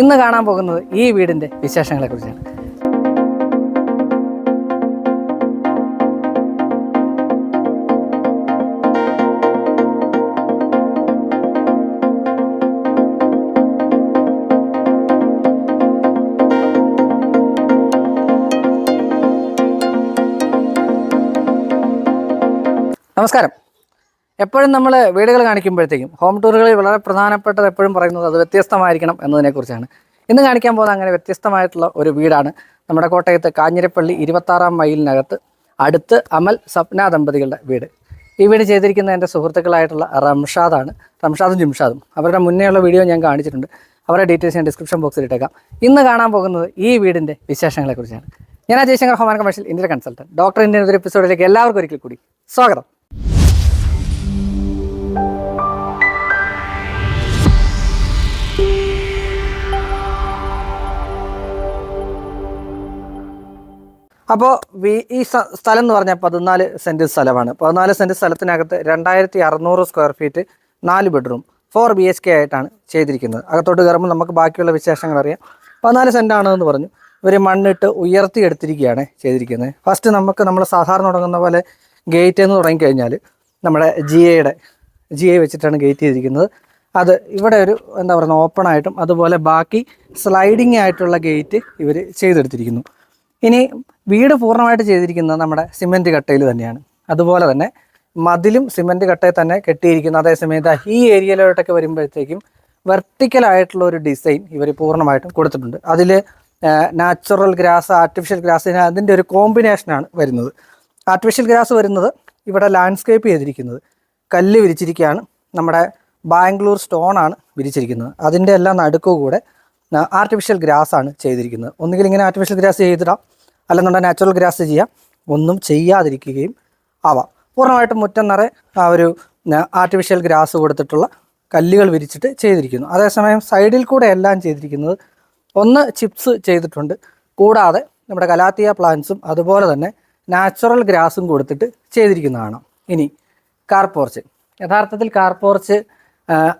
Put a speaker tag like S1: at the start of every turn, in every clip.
S1: ഇന്ന് കാണാൻ പോകുന്നത് ഈ വീടിന്റെ വിശേഷങ്ങളെ കുറിച്ചാണ് നമസ്കാരം. എപ്പോഴും നമ്മൾ വീടുകൾ കാണിക്കുമ്പോഴത്തേക്കും ഹോം ടൂറുകളിൽ വളരെ പ്രധാനപ്പെട്ടത് എപ്പോഴും പറയുന്നത് അത് വ്യത്യസ്തമായിരിക്കണം എന്നതിനെക്കുറിച്ചാണ് ഇന്ന് കാണിക്കാൻ പോകുന്ന അങ്ങനെ വ്യത്യസ്തമായിട്ടുള്ള ഒരു വീടാണ്. നമ്മുടെ കോട്ടയത്ത് കാഞ്ഞിരപ്പള്ളി ഇരുപത്താറാം മൈലിനകത്ത് അടുത്ത് അമൽ സപ്ന ദമ്പതികളുടെ വീട്. ഈ വീട് ചെയ്തിരിക്കുന്ന എന്റെ സുഹൃത്തുക്കളായിട്ടുള്ള റംഷാദാണ്. റംഷാദും ജിംഷാദും. അവരുടെ മുന്നേയുള്ള വീഡിയോ ഞാൻ കാണിച്ചിട്ടുണ്ട്. അവരുടെ ഡീറ്റെയിൽസ് ഞാൻ ഡിസ്ക്രിപ്ഷൻ ബോക്സിൽ ഇട്ടേക്കാം. ഇന്ന് കാണാൻ പോകുന്നത് ഈ വീടിന്റെ വിശേഷങ്ങളെക്കുറിച്ചാണ് ഞാൻ Jayashankar home and commercial Indian consultant doctor Indian ഒരു എപ്പിസോഡിലേക്ക് എല്ലാവർക്കും ഒരിക്കൽ കൂടി സ്വാഗതം. അപ്പോൾ ഈ സ്ഥലം എന്ന് പറഞ്ഞാൽ പതിനാല് സെന്റ് സ്ഥലമാണ്. പതിനാല് സെന്റ് സ്ഥലത്തിനകത്ത് രണ്ടായിരത്തി അറുന്നൂറ് സ്ക്വയർ ഫീറ്റ് നാല് bedroom four B H K ആയിട്ടാണ് ചെയ്തിരിക്കുന്നത്. അകത്തോട്ട് കയറുമ്പോൾ നമുക്ക് ബാക്കിയുള്ള വിശേഷങ്ങൾ അറിയാം. പതിനാല് ആണ് ആണെന്ന് പറഞ്ഞു. ഇവർ മണ്ണിട്ട് ഉയർത്തി എടുത്തിരിക്കുകയാണ് ചെയ്തിരിക്കുന്നത്. ഫസ്റ്റ് നമുക്ക് നമ്മൾ സാധാരണ തുടങ്ങുന്ന പോലെ ഗേറ്റ് എന്ന് തുടങ്ങിക്കഴിഞ്ഞാൽ നമ്മുടെ ജി എയുടെ ജി എ വെച്ചിട്ടാണ് ഗേറ്റ് ചെയ്തിരിക്കുന്നത്. അത് ഇവിടെ ഒരു എന്താ പറയുക ഓപ്പൺ ആയിട്ടും അതുപോലെ ബാക്കി സ്ലൈഡിങ് ആയിട്ടുള്ള ഗേറ്റ് ഇവർ ചെയ്തെടുത്തിരിക്കുന്നു. ഇനി വീട് പൂർണമായിട്ട് ചെയ്തിരിക്കുന്നത് നമ്മുടെ സിമെന്റ് കട്ടയിൽ തന്നെയാണ്. അതുപോലെ തന്നെ മതിലും സിമെന്റ് കട്ടയിൽ തന്നെ കെട്ടിയിരിക്കുന്നു അതേസമയത്ത് ഈ ഏരിയയിലോട്ടൊക്കെ വരുമ്പോഴത്തേക്കും വെർട്ടിക്കൽ ആയിട്ടുള്ള ഒരു ഡിസൈൻ ഇവർ പൂർണമായിട്ടും കൊടുത്തിട്ടുണ്ട്. അതിൽ നാച്ചുറൽ ഗ്രാസ് ആർട്ടിഫിഷ്യൽ ഗ്രാസ് അതിന്റെ ഒരു കോമ്പിനേഷനാണ് വരുന്നത്. ആർട്ടിഫിഷ്യൽ ഗ്രാസ് വരുന്നത് ഇവിടെ ലാൻഡ്സ്കേപ്പ് ചെയ്തിരിക്കുന്നത്. കല്ല് വിരിച്ചിരിക്കുകയാണ്. നമ്മുടെ ബാംഗ്ലൂർ സ്റ്റോൺ ആണ് വിരിച്ചിരിക്കുന്നത്. അതിന്റെ എല്ലാം നടുക്കു കൂടെ ആർട്ടിഫിഷ്യൽ ഗ്രാസ് ആണ് ചെയ്തിരിക്കുന്നത്. ഒന്നുകിൽ ഇങ്ങനെ ആർട്ടിഫിഷ്യൽ ഗ്രാസ് ചെയ്തിടാം. അല്ലെന്നുണ്ടെങ്കിൽ നാച്ചുറൽ ഗ്രാസ് ചെയ്യാം. ഒന്നും ചെയ്യാതിരിക്കുകയും ആവാം. പൂർണമായിട്ടും മുറ്റം നിറ ഒരു ആർട്ടിഫിഷ്യൽ ഗ്രാസ് കൊടുത്തിട്ടുള്ള കല്ലുകൾ വിരിച്ചിട്ട് ചെയ്തിരിക്കുന്നു. അതേസമയം സൈഡിൽ കൂടെ എല്ലാം ചെയ്തിരിക്കുന്നത് ഒന്ന് ചിപ്സ് ചെയ്തിട്ടുണ്ട്. കൂടാതെ നമ്മുടെ കലാത്തിയ പ്ലാന്റ്സും അതുപോലെ തന്നെ നാച്ചുറൽ ഗ്രാസും കൊടുത്തിട്ട് ചെയ്തിരിക്കുന്നതാണ്. ഇനി കാർപോർച്ച് യഥാർത്ഥത്തിൽ കാർപോർച്ച്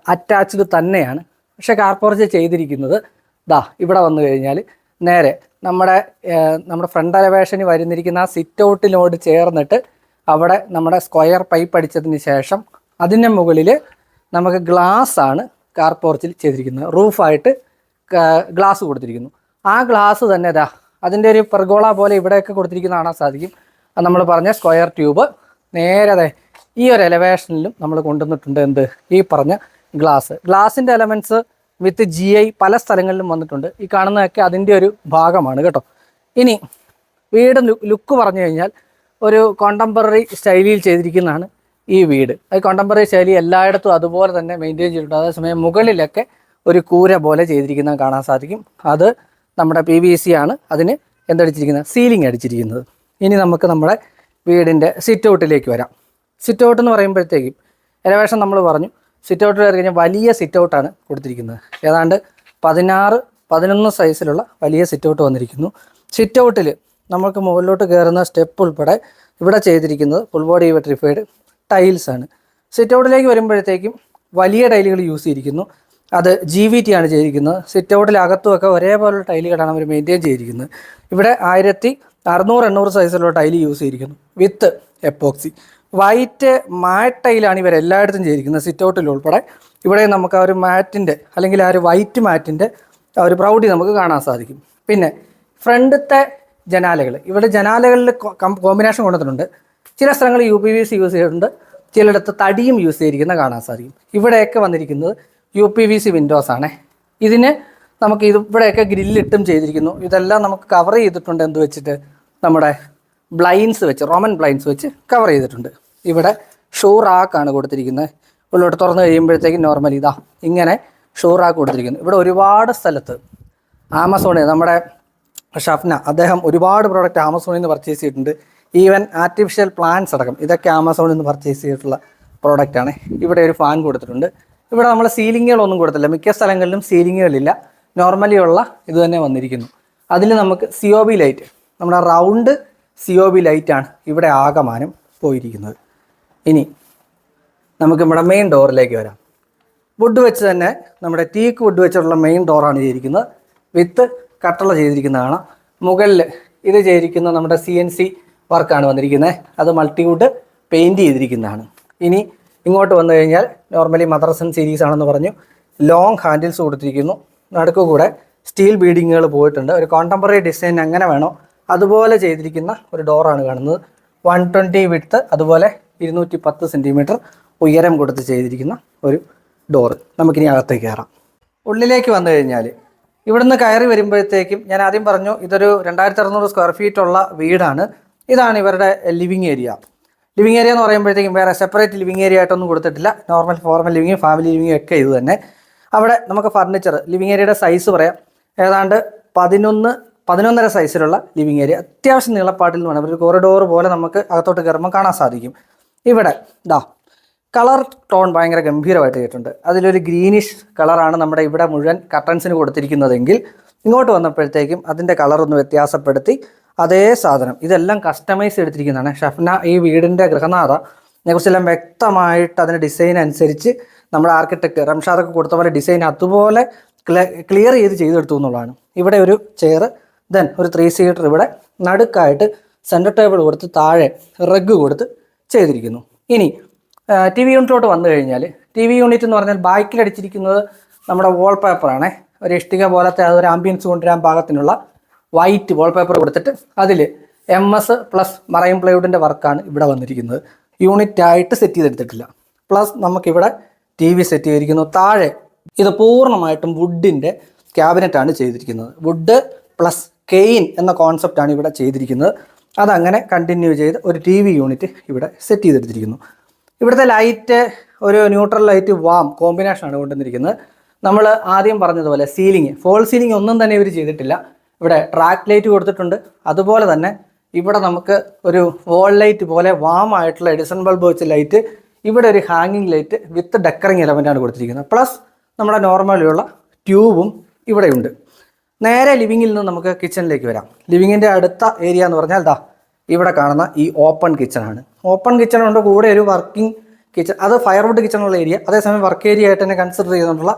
S1: അറ്റാച്ച്ഡ് തന്നെയാണ്. പക്ഷേ കാർപോർച്ച് ചെയ്തിരിക്കുന്നത് ദാ ഇവിടെ വന്നു കഴിഞ്ഞാൽ നേരെ നമ്മുടെ നമ്മുടെ ഫ്രണ്ട് അലവേഷന് വരുന്നിരിക്കുന്ന ആ സിറ്റ് ഔട്ടിനോട് ചേർന്നിട്ട് അവിടെ നമ്മുടെ സ്ക്വയർ പൈപ്പ് അടിച്ചതിന് ശേഷം അതിന്റെ മുകളിൽ നമുക്ക് ഗ്ലാസ് ആണ് കാർ പോർച്ചിൽ ചെയ്തിരിക്കുന്നത്. റൂഫായിട്ട് ഗ്ലാസ് കൊടുത്തിരിക്കുന്നു. ആ ഗ്ലാസ് തന്നെ ഇതാ അതിന്റെ ഒരു പെർഗോള പോലെ ഇവിടെയൊക്കെ കൊടുത്തിരിക്കുന്ന കാണാൻ സാധിക്കും. നമ്മൾ പറഞ്ഞ സ്ക്വയർ ട്യൂബ് നേരെ ഈ ഒരു എലവേഷനിലും നമ്മൾ കൊണ്ടുവന്നിട്ടുണ്ട് എന്ത്? ഈ പറഞ്ഞ ഗ്ലാസ് ഗ്ലാസിന്റെ എലമെന്റ്സ് വിത്ത് ജി ഐ പല സ്ഥലങ്ങളിലും വന്നിട്ടുണ്ട്. ഈ കാണുന്നതൊക്കെ അതിന്റെ ഒരു ഭാഗമാണ് കേട്ടോ. ഇനി വീട് ലുക്ക് പറഞ്ഞു കഴിഞ്ഞാൽ ഒരു കോണ്ടംപററി സ്റ്റൈലിൽ ചെയ്തിരിക്കുന്നതാണ് ഈ വീട്. അത് കോണ്ടംപററി ശൈലി എല്ലായിടത്തും അതുപോലെ തന്നെ മെയിന്റെയിൻ ചെയ്തിട്ടുണ്ട്. അതേസമയം മുകളിലൊക്കെ ഒരു കൂര പോലെ ചെയ്തിരിക്കുന്നത് കാണാൻ സാധിക്കും. അത് നമ്മുടെ പി വി സി ആണ്. അതിന് എന്തടിച്ചിരിക്കുന്നത്? സീലിംഗ് അടിച്ചിരിക്കുന്നത്. ഇനി നമുക്ക് നമ്മുടെ വീടിന്റെ സിറ്റ് ഔട്ടിലേക്ക് വരാം. സിറ്റ് ഔട്ട് എന്ന് പറയുമ്പോഴത്തേക്കും എലവേഷൻ നമ്മൾ പറഞ്ഞു സിറ്റ് ഔട്ട് കയറി കഴിഞ്ഞാൽ വലിയ സിറ്റ് ഔട്ടാണ് കൊടുത്തിരിക്കുന്നത്. ഏതാണ്ട് പതിനാറ് പതിനൊന്ന് സൈസിലുള്ള വലിയ സിറ്റ് ഔട്ട് വന്നിരിക്കുന്നു. സിറ്റ് ഔട്ടിൽ നമുക്ക് മുകളിലോട്ട് കയറുന്ന സ്റ്റെപ്പ് ഉൾപ്പെടെ ഇവിടെ ചെയ്തിരിക്കുന്നത് ഫുൾ ബോഡി വെട്രിഫൈഡ് ടൈൽസ് ആണ്. സിറ്റ് ഔട്ടിലേക്ക് വരുമ്പോഴത്തേക്കും വലിയ ടൈലുകൾ യൂസ് ചെയ്തിരിക്കുന്നു. അത് ജി വി ടി ആണ് ചെയ്തിരിക്കുന്നത്. സിറ്റ് ഔട്ടിലകത്തുമൊക്കെ ഒരേപോലുള്ള ടൈലുകളാണ് അവർ മെയിന്റെയിൻ ചെയ്തിരിക്കുന്നത്. ഇവിടെ ആയിരത്തി അറുന്നൂറ് എണ്ണൂറ് സൈസിലുള്ള ടൈൽ യൂസ് ചെയ്തിരിക്കുന്നു. വിത്ത് എപ്പോക്സി വൈറ്റ് മാറ്റ് ടൈലാണ് ഇവർ എല്ലായിടത്തും ചെയ്തിരിക്കുന്നത് സിറ്റ് ഔട്ടിൽ ഉൾപ്പെടെ. ഇവിടെ നമുക്ക് ആ ഒരു മാറ്റിന്റെ അല്ലെങ്കിൽ ആ ഒരു വൈറ്റ് മാറ്റിന്റെ ആ ഒരു പ്രൗഢി നമുക്ക് കാണാൻ സാധിക്കും. പിന്നെ ഫ്രണ്ടത്തെ ജനാലകൾ. ഇവിടെ ജനാലകളിൽ കോമ്പിനേഷൻ കൊണ്ടുവന്നിട്ടുണ്ട്. ചില സ്ഥലങ്ങളിൽ U P V C use ചെയ്തിട്ടുണ്ട്. ചിലയിടത്ത് തടിയും യൂസ് ചെയ്തിരിക്കുന്ന കാണാൻ സാധിക്കും. ഇവിടെയൊക്കെ വന്നിരിക്കുന്നത് U P V C windows ആണ്. ഇതിന് നമുക്ക് ഇവിടെയൊക്കെ ഗ്രില്ലിട്ടും ചെയ്തിരിക്കുന്നു. ഇതെല്ലാം നമുക്ക് കവർ ചെയ്തിട്ടുണ്ട് എന്ത് വെച്ചിട്ട്? നമ്മുടെ ബ്ലൈൻസ് വെച്ച് റോമൻ ബ്ലൈൻസ് വെച്ച് കവർ ചെയ്തിട്ടുണ്ട്. ഇവിടെ ഷൂ റാക്കാണ് കൊടുത്തിരിക്കുന്നത്. ഉള്ളോട്ട് തുറന്നു കഴിയുമ്പോഴത്തേക്കും നോർമലി ഇതാ ഇങ്ങനെ ഷൂ റാക്ക് കൊടുത്തിരിക്കുന്നു. ഇവിടെ ഒരുപാട് സ്ഥലത്ത് ആമസോണിൽ നമ്മുടെ ഷഫ്ന അദ്ദേഹം ഒരുപാട് പ്രോഡക്റ്റ് ആമസോണിൽ നിന്ന് പർച്ചേസ് ചെയ്തിട്ടുണ്ട്. ഈവൻ ആർട്ടിഫിഷ്യൽ പ്ലാന്റ്സ് അടക്കം ഇതൊക്കെ ആമസോണിൽ നിന്ന് പർച്ചേസ് ചെയ്തിട്ടുള്ള പ്രോഡക്റ്റാണ് ഇവിടെ ഒരു ഫാൻ കൊടുത്തിട്ടുണ്ട്. ഇവിടെ നമ്മൾ സീലിങ്ങുകളൊന്നും കൊടുത്തില്ല. മിക്ക സ്ഥലങ്ങളിലും സീലിങ്ങുകളില്ല നോർമലി ഉള്ള ഇത് തന്നെ വന്നിരിക്കുന്നു. അതിൽ നമുക്ക് സി ഒ ബി ലൈറ്റ് നമ്മുടെ റൗണ്ട് സി ഒ ബി ലൈറ്റാണ് ഇവിടെ ആകമാനം പോയിരിക്കുന്നത്. ഇനി നമുക്ക് നമ്മുടെ മെയിൻ ഡോറിലേക്ക് വരാം. വുഡ് വെച്ച് തന്നെ നമ്മുടെ ടീക്ക് വുഡ് വെച്ചിട്ടുള്ള മെയിൻ ഡോറാണ് ചെയ്തിരിക്കുന്നത്. വിത്ത് കട്ടള ചെയ്തിരിക്കുന്നതാണ്. മുകളിൽ ഇത് ചെയ്തിരിക്കുന്ന നമ്മുടെ സി എൻ സി വർക്കാണ് വന്നിരിക്കുന്നത്. അത് മൾട്ടി മൾട്ടിവുഡ് പെയിന്റ് ചെയ്തിരിക്കുന്നതാണ്. ഇനി ഇങ്ങോട്ട് വന്നു കഴിഞ്ഞാൽ നോർമലി മദ്രസൻ സീരീസ് ആണെന്ന് പറഞ്ഞു. ലോങ് ഹാൻഡിൽസ് കൊടുത്തിരിക്കുന്നു. നടുക്ക് കൂടെ സ്റ്റീൽ ബീഡിങ്ങുകൾ പോയിട്ടുണ്ട്. ഒരു കോണ്ടംപററി ഡിസൈൻ എങ്ങനെ വേണോ? അതുപോലെ ചെയ്തിരിക്കുന്ന ഒരു ഡോറാണ് കാണുന്നത്. വൺ ട്വന്റി വിട്ത്ത് അതുപോലെ ഇരുന്നൂറ്റി പത്ത് സെന്റിമീറ്റർ ഉയരം കൊടുത്ത് ചെയ്തിരിക്കുന്ന ഒരു ഡോറ്. നമുക്കിനി അകത്തേക്ക് കയറാം. ഉള്ളിലേക്ക് വന്നു കഴിഞ്ഞാൽ ഇവിടുന്ന് കയറി വരുമ്പോഴത്തേക്കും ഞാൻ ആദ്യം പറഞ്ഞു ഇതൊരു രണ്ടായിരത്തി അറുന്നൂറ് സ്ക്വയർ ഫീറ്റ് ഉള്ള വീടാണ്. ഇതാണ് ഇവരുടെ ലിവിങ് ഏരിയ ലിവിങ് ഏരിയ എന്ന് പറയുമ്പോഴത്തേക്കും വേറെ സെപ്പറേറ്റ് ലിവിങ് ഏരിയ ആയിട്ടൊന്നും കൊടുത്തിട്ടില്ല. Normal formal living family living ഒക്കെ ഇത് തന്നെ. അവിടെ നമുക്ക് ഫർണിച്ചർ ലിവിങ് ഏരിയയുടെ സൈസ് പറയാം. ഏതാണ്ട് പതിനൊന്ന് പതിനൊന്നര സൈസിലുള്ള ലിവിങ് ഏരിയ അത്യാവശ്യം നീളപ്പാട്ടിൽ വേണം ഒരു കോറിഡോർ പോലെ നമുക്ക് അകത്തോട്ട് കയറുമ്പോൾ കാണാൻ സാധിക്കും. ഇവിടെ ഇതാ കളർ ടോൺ ഭയങ്കര ഗംഭീരമായിട്ട് ചെയ്തിട്ടുണ്ട് അതിലൊരു ഗ്രീനിഷ് കളറാണ് നമ്മുടെ ഇവിടെ മുഴുവൻ കർട്ടൻസിന് കൊടുത്തിരിക്കുന്നതെങ്കിൽ ഇങ്ങോട്ട് വന്നപ്പോഴത്തേക്കും അതിന്റെ കളറൊന്ന് വ്യത്യാസപ്പെടുത്തി അതേ സാധനം. ഇതെല്ലാം കസ്റ്റമൈസ് എടുത്തിരിക്കുന്നതാണ് ഷഫ്ന ഈ വീടിന്റെ ഗൃഹനാഥ ഇതിനെക്കുറിച്ചെല്ലാം വ്യക്തമായിട്ട് അതിന്റെ ഡിസൈൻ അനുസരിച്ച് നമ്മുടെ ആർക്കിടെക്ട് റംഷാദൊക്കെ കൊടുത്ത പോലെ ഡിസൈൻ അതുപോലെ ക്ലിയർ ചെയ്ത് ചെയ്തെടുത്തു എന്നുള്ളതാണ്. ഇവിടെ ഒരു ചെയർ ദെൻ ഒരു ത്രീ സീറ്റർ ഇവിടെ നടുക്കായിട്ട് സെന്റർ ടേബിൾ കൊടുത്ത് താഴെ റഗ് കൊടുത്ത് ചെയ്തിരിക്കുന്നു. ഇനി ടി വി യൂണിറ്റിലോട്ട് വന്നു കഴിഞ്ഞാൽ ടി വി യൂണിറ്റ് എന്ന് പറഞ്ഞാൽ ബാക്കിൽ അടിച്ചിരിക്കുന്നത് നമ്മുടെ വാൾ പേപ്പറാണ് ഒരു ഇഷ്ടിക പോലത്തെ അതൊരു ആംബിയൻസ് കൊണ്ടുവരാൻ പാകത്തിനുള്ള വൈറ്റ് വാൾ പേപ്പർ കൊടുത്തിട്ട് അതിൽ എം എസ് പ്ലസ് മറൈൻ പ്ലൈവുഡിന്റെ വർക്കാണ് ഇവിടെ വന്നിരിക്കുന്നത്. യൂണിറ്റ് ആയിട്ട് സെറ്റ് ചെയ്തെടുത്തിട്ടില്ല. പ്ലസ് നമുക്കിവിടെ ടി വി സെറ്റ് ചെയ്തിരിക്കുന്നു. താഴെ ഇത് പൂർണമായിട്ടും വുഡിന്റെ ക്യാബിനറ്റാണ് ചെയ്തിരിക്കുന്നത്. വുഡ് പ്ലസ് കെയിൻ എന്ന കോൺസെപ്റ്റാണ് ഇവിടെ ചെയ്തിരിക്കുന്നത്. അതങ്ങനെ കണ്ടിന്യൂ ചെയ്ത് ഒരു ടി വി യൂണിറ്റ് ഇവിടെ സെറ്റ് ചെയ്തെടുത്തിരിക്കുന്നു. ഇവിടുത്തെ ലൈറ്റ് ഒരു ന്യൂട്രൽ ലൈറ്റ് വാം കോമ്പിനേഷനാണ് കൊണ്ടുവന്നിരിക്കുന്നത്. നമ്മൾ ആദ്യം പറഞ്ഞതുപോലെ സീലിംഗ് ഫോൾ സീലിംഗ് ഒന്നും തന്നെ ഇവർ ചെയ്തിട്ടില്ല. ഇവിടെ ട്രാക്ക് ലൈറ്റ് കൊടുത്തിട്ടുണ്ട്. അതുപോലെ തന്നെ ഇവിടെ നമുക്ക് ഒരു വോൾ ലൈറ്റ് പോലെ വാം ആയിട്ടുള്ള എഡിസൺ ബൾബ് വെച്ച് ലൈറ്റ് ഇവിടെ ഒരു ഹാങ്ങിങ് ലൈറ്റ് വിത്ത് ഡെക്കറിങ് എലമെന്റാണ് കൊടുത്തിരിക്കുന്നത്. പ്ലസ് നമ്മുടെ നോർമലിയുള്ള ട്യൂബും ഇവിടെയുണ്ട്. നേരെ ലിവിങ്ങിൽ നിന്ന് നമുക്ക് കിച്ചണിലേക്ക് വരാം. ലിവിങ്ങിന്റെ അടുത്ത ഏരിയ എന്ന് പറഞ്ഞാൽ ദാ ഇവിടെ കാണുന്ന ഈ ഓപ്പൺ കിച്ചണാണ് ഓപ്പൺ കിച്ചണുണ്ട് കൂടെ ഒരു വർക്കിംഗ് കിച്ചൺ അത് ഫയർവുഡ് കിച്ചണുള്ള ഏരിയ അതേസമയം വർക്ക് ഏരിയ ആയിട്ട് തന്നെ കൺസിഡർ ചെയ്തുകൊണ്ടുള്ള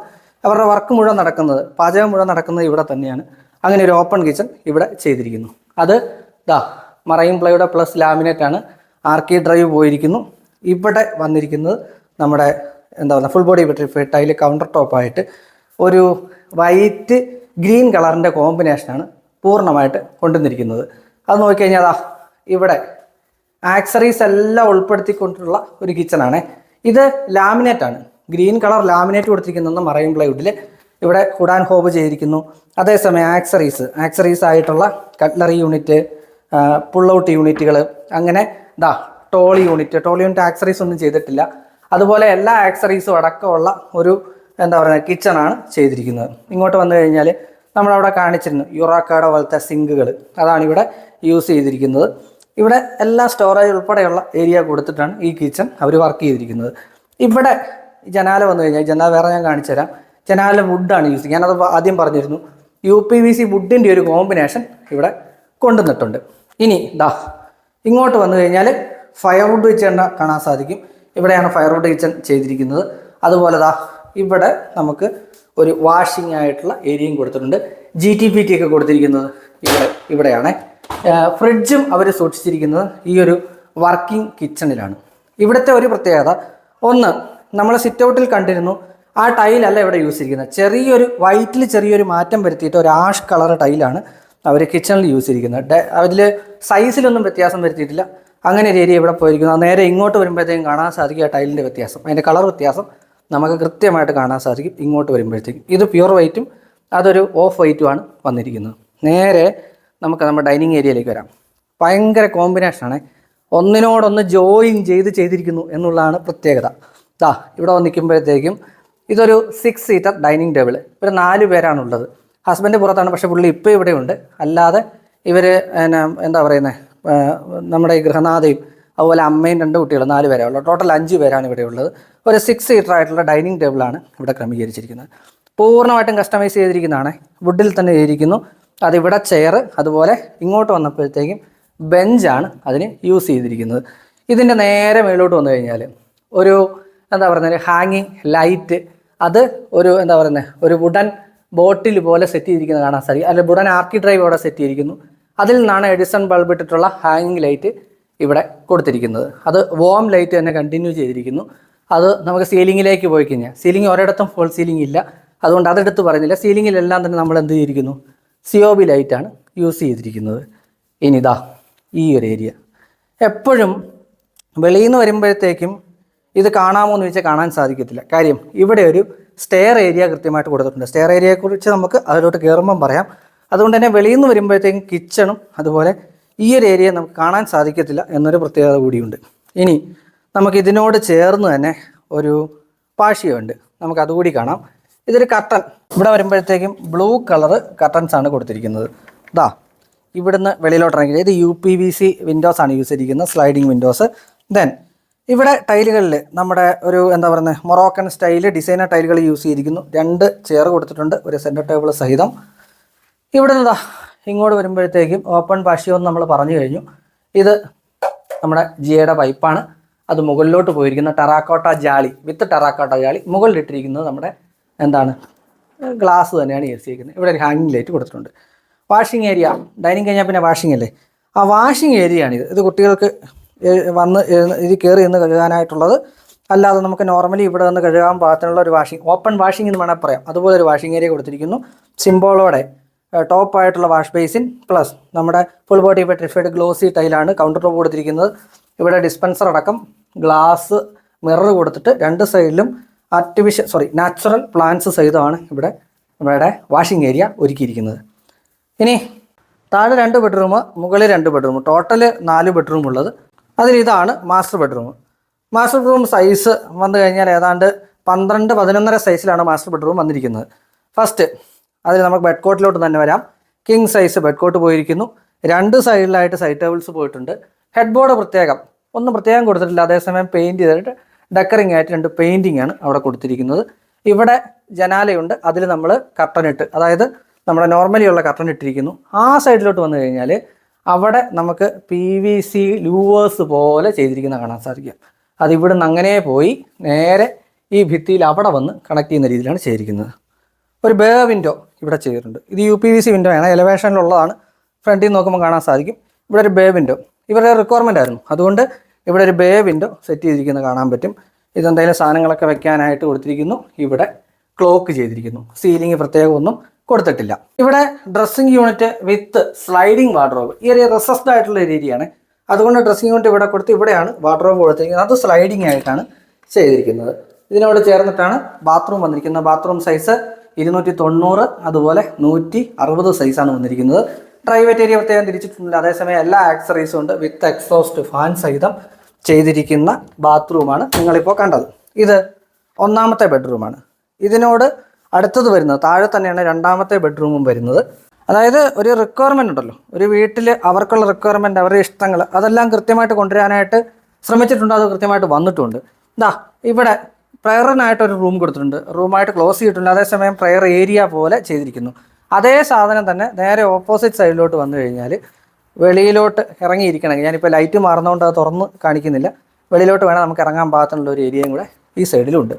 S1: അവരുടെ വർക്ക് മുഴുവൻ നടക്കുന്നത് പാചകം മുഴുവൻ നടക്കുന്നത് ഇവിടെ തന്നെയാണ്. അങ്ങനെ ഒരു ഓപ്പൺ കിച്ചൺ ഇവിടെ ചെയ്തിരിക്കുന്നു. അത് ദാ മറൈൻ പ്ലൈയുടെ പ്ലസ് ലാമിനേറ്റ് ആണ്. ആർക്കി ഡ്രൈവ് പോയിരിക്കുന്നു. ഇവിടെ വന്നിരിക്കുന്നത് നമ്മുടെ എന്താ പറയുക full body vitrified tile counter ടോപ്പായിട്ട് ഒരു വൈറ്റ് ഗ്രീൻ കളറിന്റെ കോമ്പിനേഷനാണ് പൂർണമായിട്ട് കൊണ്ടുവന്നിരിക്കുന്നത്. അത് നോക്കിക്കഴിഞ്ഞാൽ അതാ ഇവിടെ ആക്സറീസ് എല്ലാം ഉൾപ്പെടുത്തിക്കൊണ്ടുള്ള ഒരു കിച്ചണാണ്. ഇത് ലാമിനേറ്റ് ആണ്. ഗ്രീൻ കളർ ലാമിനേറ്റ് കൊടുത്തിരിക്കുന്ന മറൈൻ പ്ലൈവുഡിൽ ഇവിടെ കുടാൻ ഹോബ് ചെയ്തിരിക്കുന്നു. അതേസമയം ആക്സറീസ് ആക്സറീസ് ആയിട്ടുള്ള കട്ട്ലറി യൂണിറ്റ് പുൾ ഔട്ട് യൂണിറ്റുകൾ അങ്ങനെ ദാ trolley unit. Trolley unit accessories ഒന്നും ചെയ്തിട്ടില്ല. അതുപോലെ എല്ലാ ആക്സറീസും അടക്കമുള്ള ഒരു എന്താ പറയുക കിച്ചണാണ് ചെയ്തിരിക്കുന്നത്. ഇങ്ങോട്ട് വന്നു കഴിഞ്ഞാൽ നമ്മളവിടെ കാണിച്ചിരുന്നു യുറാക്കാട പോലത്തെ സിങ്കുകൾ അതാണ് ഇവിടെ യൂസ് ചെയ്തിരിക്കുന്നത്. ഇവിടെ എല്ലാ സ്റ്റോറേജ് ഉൾപ്പെടെയുള്ള ഏരിയ കൊടുത്തിട്ടാണ് ഈ കിച്ചൺ അവർ വർക്ക് ചെയ്തിരിക്കുന്നത്. ഇവിടെ ജനാല വന്നു കഴിഞ്ഞാൽ ജനാല വേറെ ഞാൻ കാണിച്ചു തരാം. ജനാല വുഡാണ് യൂസ് ചെയ്യുക ഞാനത് ആദ്യം പറഞ്ഞിരുന്നു. യു പി വി സി വുഡിന്റെ ഒരു കോമ്പിനേഷൻ ഇവിടെ കൊണ്ടുവന്നിട്ടുണ്ട്. ഇനി ദാ ഇങ്ങോട്ട് വന്നു കഴിഞ്ഞാൽ ഫയർവുഡ് കിച്ചൺ കാണാൻ സാധിക്കും. ഇവിടെയാണ് ഫയർവുഡ് കിച്ചൺ ചെയ്തിരിക്കുന്നത്. അതുപോലെ ദാ ഇവിടെ നമുക്ക് ഒരു വാഷിംഗ് ആയിട്ടുള്ള ഏരിയയും കൊടുത്തിട്ടുണ്ട്. ജി ടി പി ടി ഒക്കെ കൊടുത്തിരിക്കുന്നത് ഇവിടെ ഇവിടെയാണ്. ഫ്രിഡ്ജും അവർ സൂക്ഷിച്ചിരിക്കുന്നത് ഈ ഒരു വർക്കിംഗ് കിച്ചണിലാണ് ഇവിടുത്തെ ഒരു പ്രത്യേകത ഒന്ന് നമ്മൾ സിറ്റ് ഔട്ടിൽ കണ്ടിരുന്നു ആ ടൈലല്ല ഇവിടെ യൂസ് ചെയ്തിരിക്കുന്നത്. ചെറിയൊരു വൈറ്റിൽ ചെറിയൊരു മാറ്റം വരുത്തിയിട്ട് ഒരു ആഷ് കളർ ടൈലാണ് അവർ കിച്ചണിൽ യൂസ് ചെയ്തിരിക്കുന്നത്. അതിൽ സൈസിലൊന്നും വ്യത്യാസം വരുത്തിയിട്ടില്ല. അങ്ങനെ ഒരു ഏരിയ ഇവിടെ പോയിരിക്കുന്നു. നേരെ ഇങ്ങോട്ട് വരുമ്പോഴത്തേക്കും കാണാൻ സാധിക്കുക ടൈലിന്റെ വ്യത്യാസം അതിന്റെ കളർ വ്യത്യാസം. നമുക്ക് കൃത്യമായിട്ട് കാണാൻ സാധിക്കും ഇങ്ങോട്ട് വരുമ്പോഴത്തേക്കും. ഇത് പ്യുർ വൈറ്റും അതൊരു ഓഫ് വൈറ്റുമാണ് വന്നിരിക്കുന്നത്. നേരെ നമുക്ക് നമ്മുടെ ഡൈനിങ് ഏരിയയിലേക്ക് വരാം. ഭയങ്കര കോമ്പിനേഷനാണ് ഒന്നിനോടൊന്ന് ജോയിൻ ചെയ്ത് ചെയ്തിരിക്കുന്നു എന്നുള്ളതാണ് പ്രത്യേകത. ദാ ഇവിടെ നിൽക്കുമ്പോഴത്തേക്കും ഇതൊരു സിക്സ് സീറ്റർ ഡൈനിങ് ടേബിൾ ഇവർ നാല് പേരാണുള്ളത്. ഹസ്ബൻഡ് പുറത്താണ് പക്ഷേ പുള്ളി ഇപ്പോൾ ഇവിടെയുണ്ട്. അല്ലാതെ ഇവർ എന്നാ എന്താ പറയുന്നത് നമ്മുടെ ഈ ഗൃഹനാഥയും അതുപോലെ അമ്മയും രണ്ട് കുട്ടികൾ നാല് പേരേ ഉള്ളൂ. ടോട്ടൽ അഞ്ച് പേരാണ് ഇവിടെ ഉള്ളത്. ഒരു സിക്സ് സീറ്റർ ആയിട്ടുള്ള ഡൈനിങ് ടേബിളാണ് ഇവിടെ ക്രമീകരിച്ചിരിക്കുന്നത്. പൂർണമായിട്ടും കസ്റ്റമൈസ് ചെയ്തിരിക്കുന്നതാണ്. വുഡിൽ തന്നെ ചെയ്തിരിക്കുന്നു അതിവിടെ ചെയർ അതുപോലെ ഇങ്ങോട്ട് വന്നപ്പോഴത്തേക്കും ബെഞ്ചാണ് അതിന് യൂസ് ചെയ്തിരിക്കുന്നത്. ഇതിന്റെ നേരെ മേലോട്ട് വന്നു കഴിഞ്ഞാൽ ഒരു എന്താ പറയുന്നത് ഹാങ്ങിങ് ലൈറ്റ് അത് ഒരു എന്താ പറയുന്നത് ഒരു വുഡൻ ബോട്ടിൽ പോലെ സെറ്റ് ചെയ്തിരിക്കുന്നത് കാണാൻ സാധിക്കും അല്ലെങ്കിൽ വുഡൻ ആർക്കി ഡ്രൈവ് അവിടെ സെറ്റ് ചെയ്തിരിക്കുന്നു. അതിൽ നിന്നാണ് എഡിസൺ ബൾബ് ഇട്ടിട്ടുള്ള ഹാങ്ങിങ് ലൈറ്റ് ഇവിടെ കൊടുത്തിരിക്കുന്നത്. അത് വോം ലൈറ്റ് തന്നെ കണ്ടിന്യൂ ചെയ്തിരിക്കുന്നു. അത് നമുക്ക് സീലിങ്ങിലേക്ക് പോയി കഴിഞ്ഞാൽ സീലിംഗ് ഒരിടത്തും ഫോൾ സീലിംഗ് ഇല്ല. അതുകൊണ്ട് അതെടുത്ത് പറഞ്ഞില്ല സീലിങ്ങിലെല്ലാം തന്നെ നമ്മൾ എന്ത് ചെയ്തിരിക്കുന്നു? സി ഒ ബി ലൈറ്റാണ് യൂസ് ചെയ്തിരിക്കുന്നത്. ഇനിതാ ഈ ഒരു ഏരിയ എപ്പോഴും വെളിയിൽ നിന്ന് വരുമ്പോഴത്തേക്കും ഇത് കാണാമോ എന്ന് ചോദിച്ചാൽ കാണാൻ സാധിക്കത്തില്ല. കാര്യം ഇവിടെ ഒരു സ്റ്റെയർ ഏരിയ കൃത്യമായിട്ട് കൊടുത്തിട്ടുണ്ട്. സ്റ്റെയർ ഏരിയയെക്കുറിച്ച് നമുക്ക് അതിലോട്ട് കയറുമ്പം പറയാം. അതുകൊണ്ട് തന്നെ വെളിയിൽ നിന്ന് വരുമ്പോഴത്തേക്കും കിച്ചണും അതുപോലെ ഈ ഒരു ഏരിയ നമുക്ക് കാണാൻ സാധിക്കത്തില്ല എന്നൊരു പ്രത്യേകത കൂടിയുണ്ട്. ഇനി നമുക്ക് ഇതിനോട് ചേർന്ന് തന്നെ ഒരു പാഷിയുണ്ട് നമുക്ക് അതുകൂടി കാണാം. ഇതൊരു കർട്ടൻ ഇവിടെ വരുമ്പോഴത്തേക്കും ബ്ലൂ കളർ കർട്ടൻസ് ആണ് കൊടുത്തിരിക്കുന്നത്. ഇതാ ഇവിടുന്ന് വെളിയിലോട്ട് ഇറങ്ങി. ഇത് U P V C windows ആണ് യൂസ് ചെയ്തിരിക്കുന്നത് സ്ലൈഡിങ് വിൻഡോസ് ദെൻ ഇവിടെ ടൈലുകളിൽ നമ്മുടെ ഒരു എന്താ പറയുന്നത് മൊറോക്കൻ സ്റ്റൈൽ ഡിസൈനർ ടൈലുകൾ യൂസ് ചെയ്തിരിക്കുന്നു. രണ്ട് ചെയർ കൊടുത്തിട്ടുണ്ട് ഒരു സെന്റർ ടേബിൾ സഹിതം. ഇവിടെ നിന്നാ ഇങ്ങോട്ട് വരുമ്പോഴത്തേക്കും ഓപ്പൺ പാഷ്യോ എന്ന് നമ്മൾ പറഞ്ഞു കഴിഞ്ഞു. ഇത് നമ്മുടെ ജിയുടെ പൈപ്പാണ് അത് മുകളിലോട്ട് പോയിരിക്കുന്ന ടെറാക്കോട്ട ജാളി വിത്ത് ടെറാക്കോട്ട ജാളി മുകളിലിട്ടിരിക്കുന്നത് നമ്മുടെ എന്താണ്? ഗ്ലാസ് തന്നെയാണ് യൂസ് ചെയ്തിരിക്കുന്നത്. ഇവിടെ ഒരു ഹാങ്ങിങ് ലൈറ്റ് കൊടുത്തിട്ടുണ്ട്. വാഷിംഗ് ഏരിയ ഡൈനിങ് കഴിഞ്ഞാൽ പിന്നെ വാഷിംഗ് അല്ലേ? ആ വാഷിംഗ് ഏരിയ ആണിത് ഇത്. കുട്ടികൾക്ക് വന്ന് ഇത് കയറി നിന്ന് കഴുകാനായിട്ടുള്ളത്. അല്ലാതെ നമുക്ക് നോർമലി ഇവിടെ നിന്ന് കഴുകാൻ പാകത്തിനുള്ള ഒരു വാഷിംഗ് ഓപ്പൺ വാഷിംഗ് എന്ന് വേണമെങ്കിൽ പറയാം. അതുപോലെ ഒരു വാഷിംഗ് ഏരിയ കൊടുത്തിരിക്കുന്നു. സിംബോളോടെ ടോപ്പ് ആയിട്ടുള്ള വാഷ് ബേസിൻ പ്ലസ് നമ്മുടെ ഫുൾ ബോഡി പെട്രിഫൈഡ് ഗ്ലോസി ടൈലാണ് കൗണ്ടർ ടോപ്പ് കൊടുത്തിരിക്കുന്നത്. ഇവിടെ ഡിസ്പെൻസർ അടക്കം ഗ്ലാസ് മിറർ കൊടുത്തിട്ട് രണ്ട് സൈഡിലും ആർട്ടിഫിഷ്യൽ സോറി നാച്ചുറൽ പ്ലാന്റ്സ് സഹിതമാണ് ഇവിടെ നമ്മുടെ വാഷിംഗ് ഏരിയ ഒരുക്കിയിരിക്കുന്നത്. ഇനി താഴെ രണ്ട് ബെഡ്റൂം മുകളിൽ രണ്ട് ബെഡ്റൂം ടോട്ടൽ നാല് ബെഡ്റൂം ഉള്ളത്. അതിൽ ഇതാണ് master bedroom master bedroom size വന്നു കഴിഞ്ഞാൽ ഏതാണ്ട് പന്ത്രണ്ട് പതിനൊന്നര സൈസിലാണ് മാസ്റ്റർ ബെഡ്റൂം വന്നിരിക്കുന്നത്. ഫസ്റ്റ് അതിൽ നമുക്ക് ബെഡ് കോട്ടിലോട്ട് തന്നെ വരാം. കിങ് സൈസ് ബെഡ് കോട്ട് പോയിരിക്കുന്നു. രണ്ട് സൈഡിലായിട്ട് സൈഡ് ടേബിൾസ് പോയിട്ടുണ്ട്. ഹെഡ് ബോർഡ് പ്രത്യേകം. ഒന്നും പ്രത്യേകം കൊടുത്തിട്ടില്ല. അതേസമയം പെയിന്റ് ചെയ്തിട്ട് ഡെക്കറിങ് ആയിട്ട് രണ്ട് പെയിന്റിങ് ആണ് അവിടെ കൊടുത്തിരിക്കുന്നത്. ഇവിടെ ജനാലയുണ്ട്. അതിൽ നമ്മൾ കർട്ടൻ ഇട്ട് അതായത് നമ്മുടെ നോർമലി ഉള്ള കർട്ടൻ ഇട്ടിരിക്കുന്നു. ആ സൈഡിലോട്ട് വന്നു കഴിഞ്ഞാൽ അവിടെ നമുക്ക് പി വി സി ലൂവേഴ്സ് പോലെ ചെയ്തിരിക്കുന്ന കാണാൻ സാധിക്കും. അത് അങ്ങനെ പോയി നേരെ ഈ ഭിത്തിയിൽ അവിടെ വന്ന് കണക്ട് ചെയ്യുന്ന രീതിയിലാണ് ചെയ്തിരിക്കുന്നത്. ഒരു ബേ വിൻഡോ ഇവിടെ ചെയ്തിട്ടുണ്ട്. ഇത് U P V C window ആണ്. എലവേഷനിലുള്ളതാണ് ഫ്രണ്ടിൽ നിന്ന് നോക്കുമ്പോൾ കാണാൻ സാധിക്കും. ഇവിടെ ഒരു ബേ വിൻഡോ ഇവരുടെ റിക്വയർമെന്റ് ആയിരുന്നു. അതുകൊണ്ട് ഇവിടെ ഒരു ബേ വിൻഡോ സെറ്റ് ചെയ്തിരിക്കുന്നത് കാണാൻ പറ്റും. ഇതെന്തെങ്കിലും സാധനങ്ങളൊക്കെ വെക്കാനായിട്ട് കൊടുത്തിരിക്കുന്നു. ഇവിടെ ക്ലോക്ക് ചെയ്തിരിക്കുന്നു. സീലിംഗ് പ്രത്യേകം ഒന്നും കൊടുത്തിട്ടില്ല. ഇവിടെ dressing unit with sliding wardrobe ഈ ഒരു റെസസ്ഡ് ആയിട്ടുള്ള ഒരു ഏരിയയാണ് അതുകൊണ്ട് ഡ്രസ്സിംഗ് യൂണിറ്റ് ഇവിടെ കൊടുത്ത് ഇവിടെയാണ് വാർഡ്രോബ് കൊടുത്തിരിക്കുന്നത്. അത് സ്ലൈഡിംഗ് ആയിട്ടാണ് ചെയ്തിരിക്കുന്നത്. ഇതിനോട് ചേർന്നിട്ടാണ് ബാത്റൂം വന്നിരിക്കുന്നത്. ബാത്റൂം സൈസ് ഇരുന്നൂറ്റി തൊണ്ണൂറ് അതുപോലെ നൂറ്റി അറുപത് സൈസാണ് വന്നിരിക്കുന്നത്. ഡ്രൈവേറ്റ് ഏരിയ പ്രത്യേകം തിരിച്ചിട്ടുണ്ട് അതേസമയം എല്ലാ ആക്സറീസും ഉണ്ട്. വിത്ത് എക്സോസ്റ്റ് ഫാൻ സഹിതം ചെയ്തിരിക്കുന്ന ബാത്റൂമാണ് നിങ്ങളിപ്പോൾ കണ്ടത്. ഇത് ഒന്നാമത്തെ ബെഡ്റൂമാണ് ഇതിനോട് അടുത്തത് വരുന്നത് താഴെ തന്നെയാണ് രണ്ടാമത്തെ ബെഡ്റൂമും വരുന്നത്. അതായത് ഒരു റിക്വയർമെന്റ് ഉണ്ടല്ലോ. ഒരു വീട്ടിൽ അവർക്കുള്ള റിക്വയർമെന്റ് അവരുടെ ഇഷ്ടങ്ങൾ അതെല്ലാം കൃത്യമായിട്ട് കൊണ്ടുവരാനായിട്ട് ശ്രമിച്ചിട്ടുണ്ട്. അത് കൃത്യമായിട്ട് വന്നിട്ടുണ്ട്. ഇതാ ഇവിടെ പ്രയറിനായിട്ട് ഒരു റൂം കൊടുത്തിട്ടുണ്ട്. റൂമായിട്ട് ക്ലോസ് ചെയ്തിട്ടുണ്ട്. അതേസമയം പ്രയർ ഏരിയ പോലെ ചെയ്തിരിക്കുന്നു. അതേ സാധനം തന്നെ നേരെ ഓപ്പോസിറ്റ് സൈഡിലോട്ട് വന്നു കഴിഞ്ഞാൽ വെളിയിലോട്ട് ഇറങ്ങിയിരിക്കണമെങ്കിൽ ഞാനിപ്പോൾ ലൈറ്റ് മാറുന്നതുകൊണ്ട് അത് തുറന്ന് കാണിക്കുന്നില്ല. വെളിയിലോട്ട് വേണം നമുക്ക് ഇറങ്ങാൻ പാകത്തിനുള്ള ഒരു ഏരിയയും കൂടെ ഈ സൈഡിലുണ്ട്.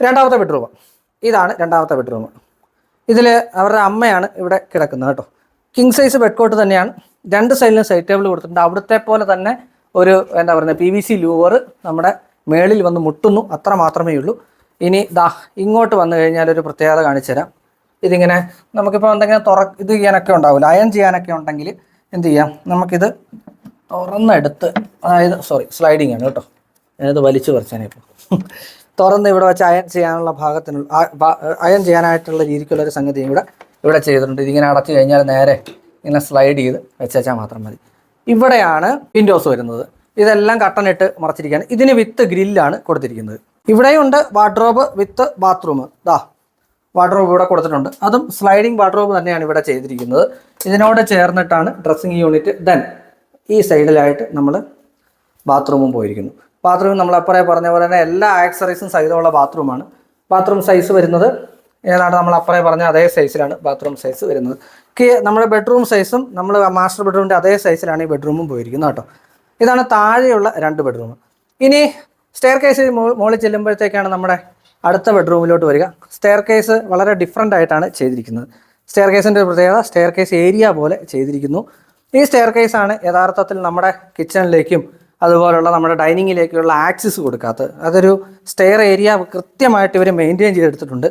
S1: രണ്ടാമത്തെ ബെഡ്റൂം. ഇതാണ് രണ്ടാമത്തെ ബെഡ്റൂം. ഇതിൽ അവരുടെ അമ്മയാണ് ഇവിടെ കിടക്കുന്നത് കേട്ടോ. കിങ് സൈസ് ബെഡ് കോട്ട് തന്നെയാണ്. രണ്ട് സൈഡിലും സൈഡ് ടേബിൾ കൊടുത്തിട്ടുണ്ട്. അവിടുത്തെ പോലെ തന്നെ ഒരു എന്താ പറയുക പി വി സി ലൂവർ നമ്മുടെ മേളിൽ വന്ന് മുട്ടുന്നു. അത്ര മാത്രമേ ഉള്ളൂ. ഇനി ദാ ഇങ്ങോട്ട് വന്നു കഴിഞ്ഞാൽ ഒരു പ്രത്യേകത കാണിച്ചു തരാം. ഇതിങ്ങനെ നമുക്കിപ്പോൾ എന്തെങ്കിലും തുറ ഇത് ചെയ്യാനൊക്കെ ഉണ്ടാവില്ല. അയൺ ചെയ്യാനൊക്കെ ഉണ്ടെങ്കിൽ എന്ത് ചെയ്യാം? നമുക്കിത് തുറന്നെടുത്ത് അതായത് സോറി സ്ലൈഡിങ് ആണ് കേട്ടോ. ഞാനിത് വലിച്ചു പറിച്ചാനേ ഇപ്പോൾ തുറന്ന് ഇവിടെ വെച്ച് അയൺ ചെയ്യാനുള്ള ഭാഗത്തിനുള്ള അയൺ ചെയ്യാനായിട്ടുള്ള രീതിക്കുള്ള ഒരു സംഗതി ഇവിടെ ഇവിടെ ചെയ്തിട്ടുണ്ട്. ഇതിങ്ങനെ അടച്ചു കഴിഞ്ഞാൽ നേരെ ഇങ്ങനെ സ്ലൈഡ് ചെയ്ത് വെച്ചാൽ മാത്രം മതി. ഇവിടെയാണ് വിൻഡോസ് വരുന്നത്. ഇതെല്ലാം കട്ടനിട്ട് മറച്ചിരിക്കുകയാണ്. ഇതിന് വിത്ത് ഗ്രില്ലാണ് കൊടുത്തിരിക്കുന്നത്. ഇവിടെയുണ്ട് വാർഡ്രോബ് വിത്ത് ബാത്റൂം ദാ വാർഡ്രോബ് ഇവിടെ കൊടുത്തിട്ടുണ്ട്. അതും സ്ലൈഡിങ് വാർഡ്രോബ് തന്നെയാണ് ഇവിടെ ചെയ്തിരിക്കുന്നത്. ഇതിനോട് ചേർന്നിട്ടാണ് ഡ്രസ്സിങ് യൂണിറ്റ് ദെൻ ഈ സൈഡിലായിട്ട് നമ്മൾ ബാത്റൂമും പോയിരിക്കുന്നു. ബാത്റൂം നമ്മൾ അപ്പറേ പറഞ്ഞ പോലെ തന്നെ എല്ലാ ആക്സറീസും സഹിതമുള്ള ബാത്റൂമാണ് ബാത്റൂം സൈസ് വരുന്നത് ഏതാണ്ട് നമ്മൾ അപ്പറേ പറഞ്ഞ അതേ സൈസിലാണ് ബാത്റൂം സൈസ് വരുന്നത്. നമ്മുടെ ബെഡ്റൂം സൈസും നമ്മൾ മാസ്റ്റർ ബെഡ്റൂമിന്റെ അതേ സൈസിലാണ് ഈ ബെഡ്റൂമും പോയിരിക്കുന്നത് കേട്ടോ. ഇതാണ് താഴെയുള്ള രണ്ട് ബെഡ്റൂം ഇനി സ്റ്റെയർ കേസ് മുകളിൽ ചെല്ലുമ്പോഴത്തേക്കാണ് നമ്മുടെ അടുത്ത ബെഡ്റൂമിലോട്ട് വരിക. സ്റ്റെയർ കേസ് വളരെ ഡിഫറെന്റ് ആയിട്ടാണ് ചെയ്തിരിക്കുന്നത്. സ്റ്റെയർ കേസിന്റെ ഒരു പ്രത്യേകത സ്റ്റെയർ കേസ് ഏരിയ പോലെ ചെയ്തിരിക്കുന്നു. ഈ സ്റ്റെയർ കേസാണ് യഥാർത്ഥത്തിൽ നമ്മുടെ കിച്ചണിലേക്കും അതുപോലുള്ള നമ്മുടെ ഡൈനിങ്ങിലേക്കുള്ള ആക്സസ് കൊടുക്കാത്തത്. അതൊരു സ്റ്റെയർ ഏരിയ കൃത്യമായിട്ട് ഇവർ മെയിന്റെയിൻ ചെയ്തെടുത്തിട്ടുണ്ട്.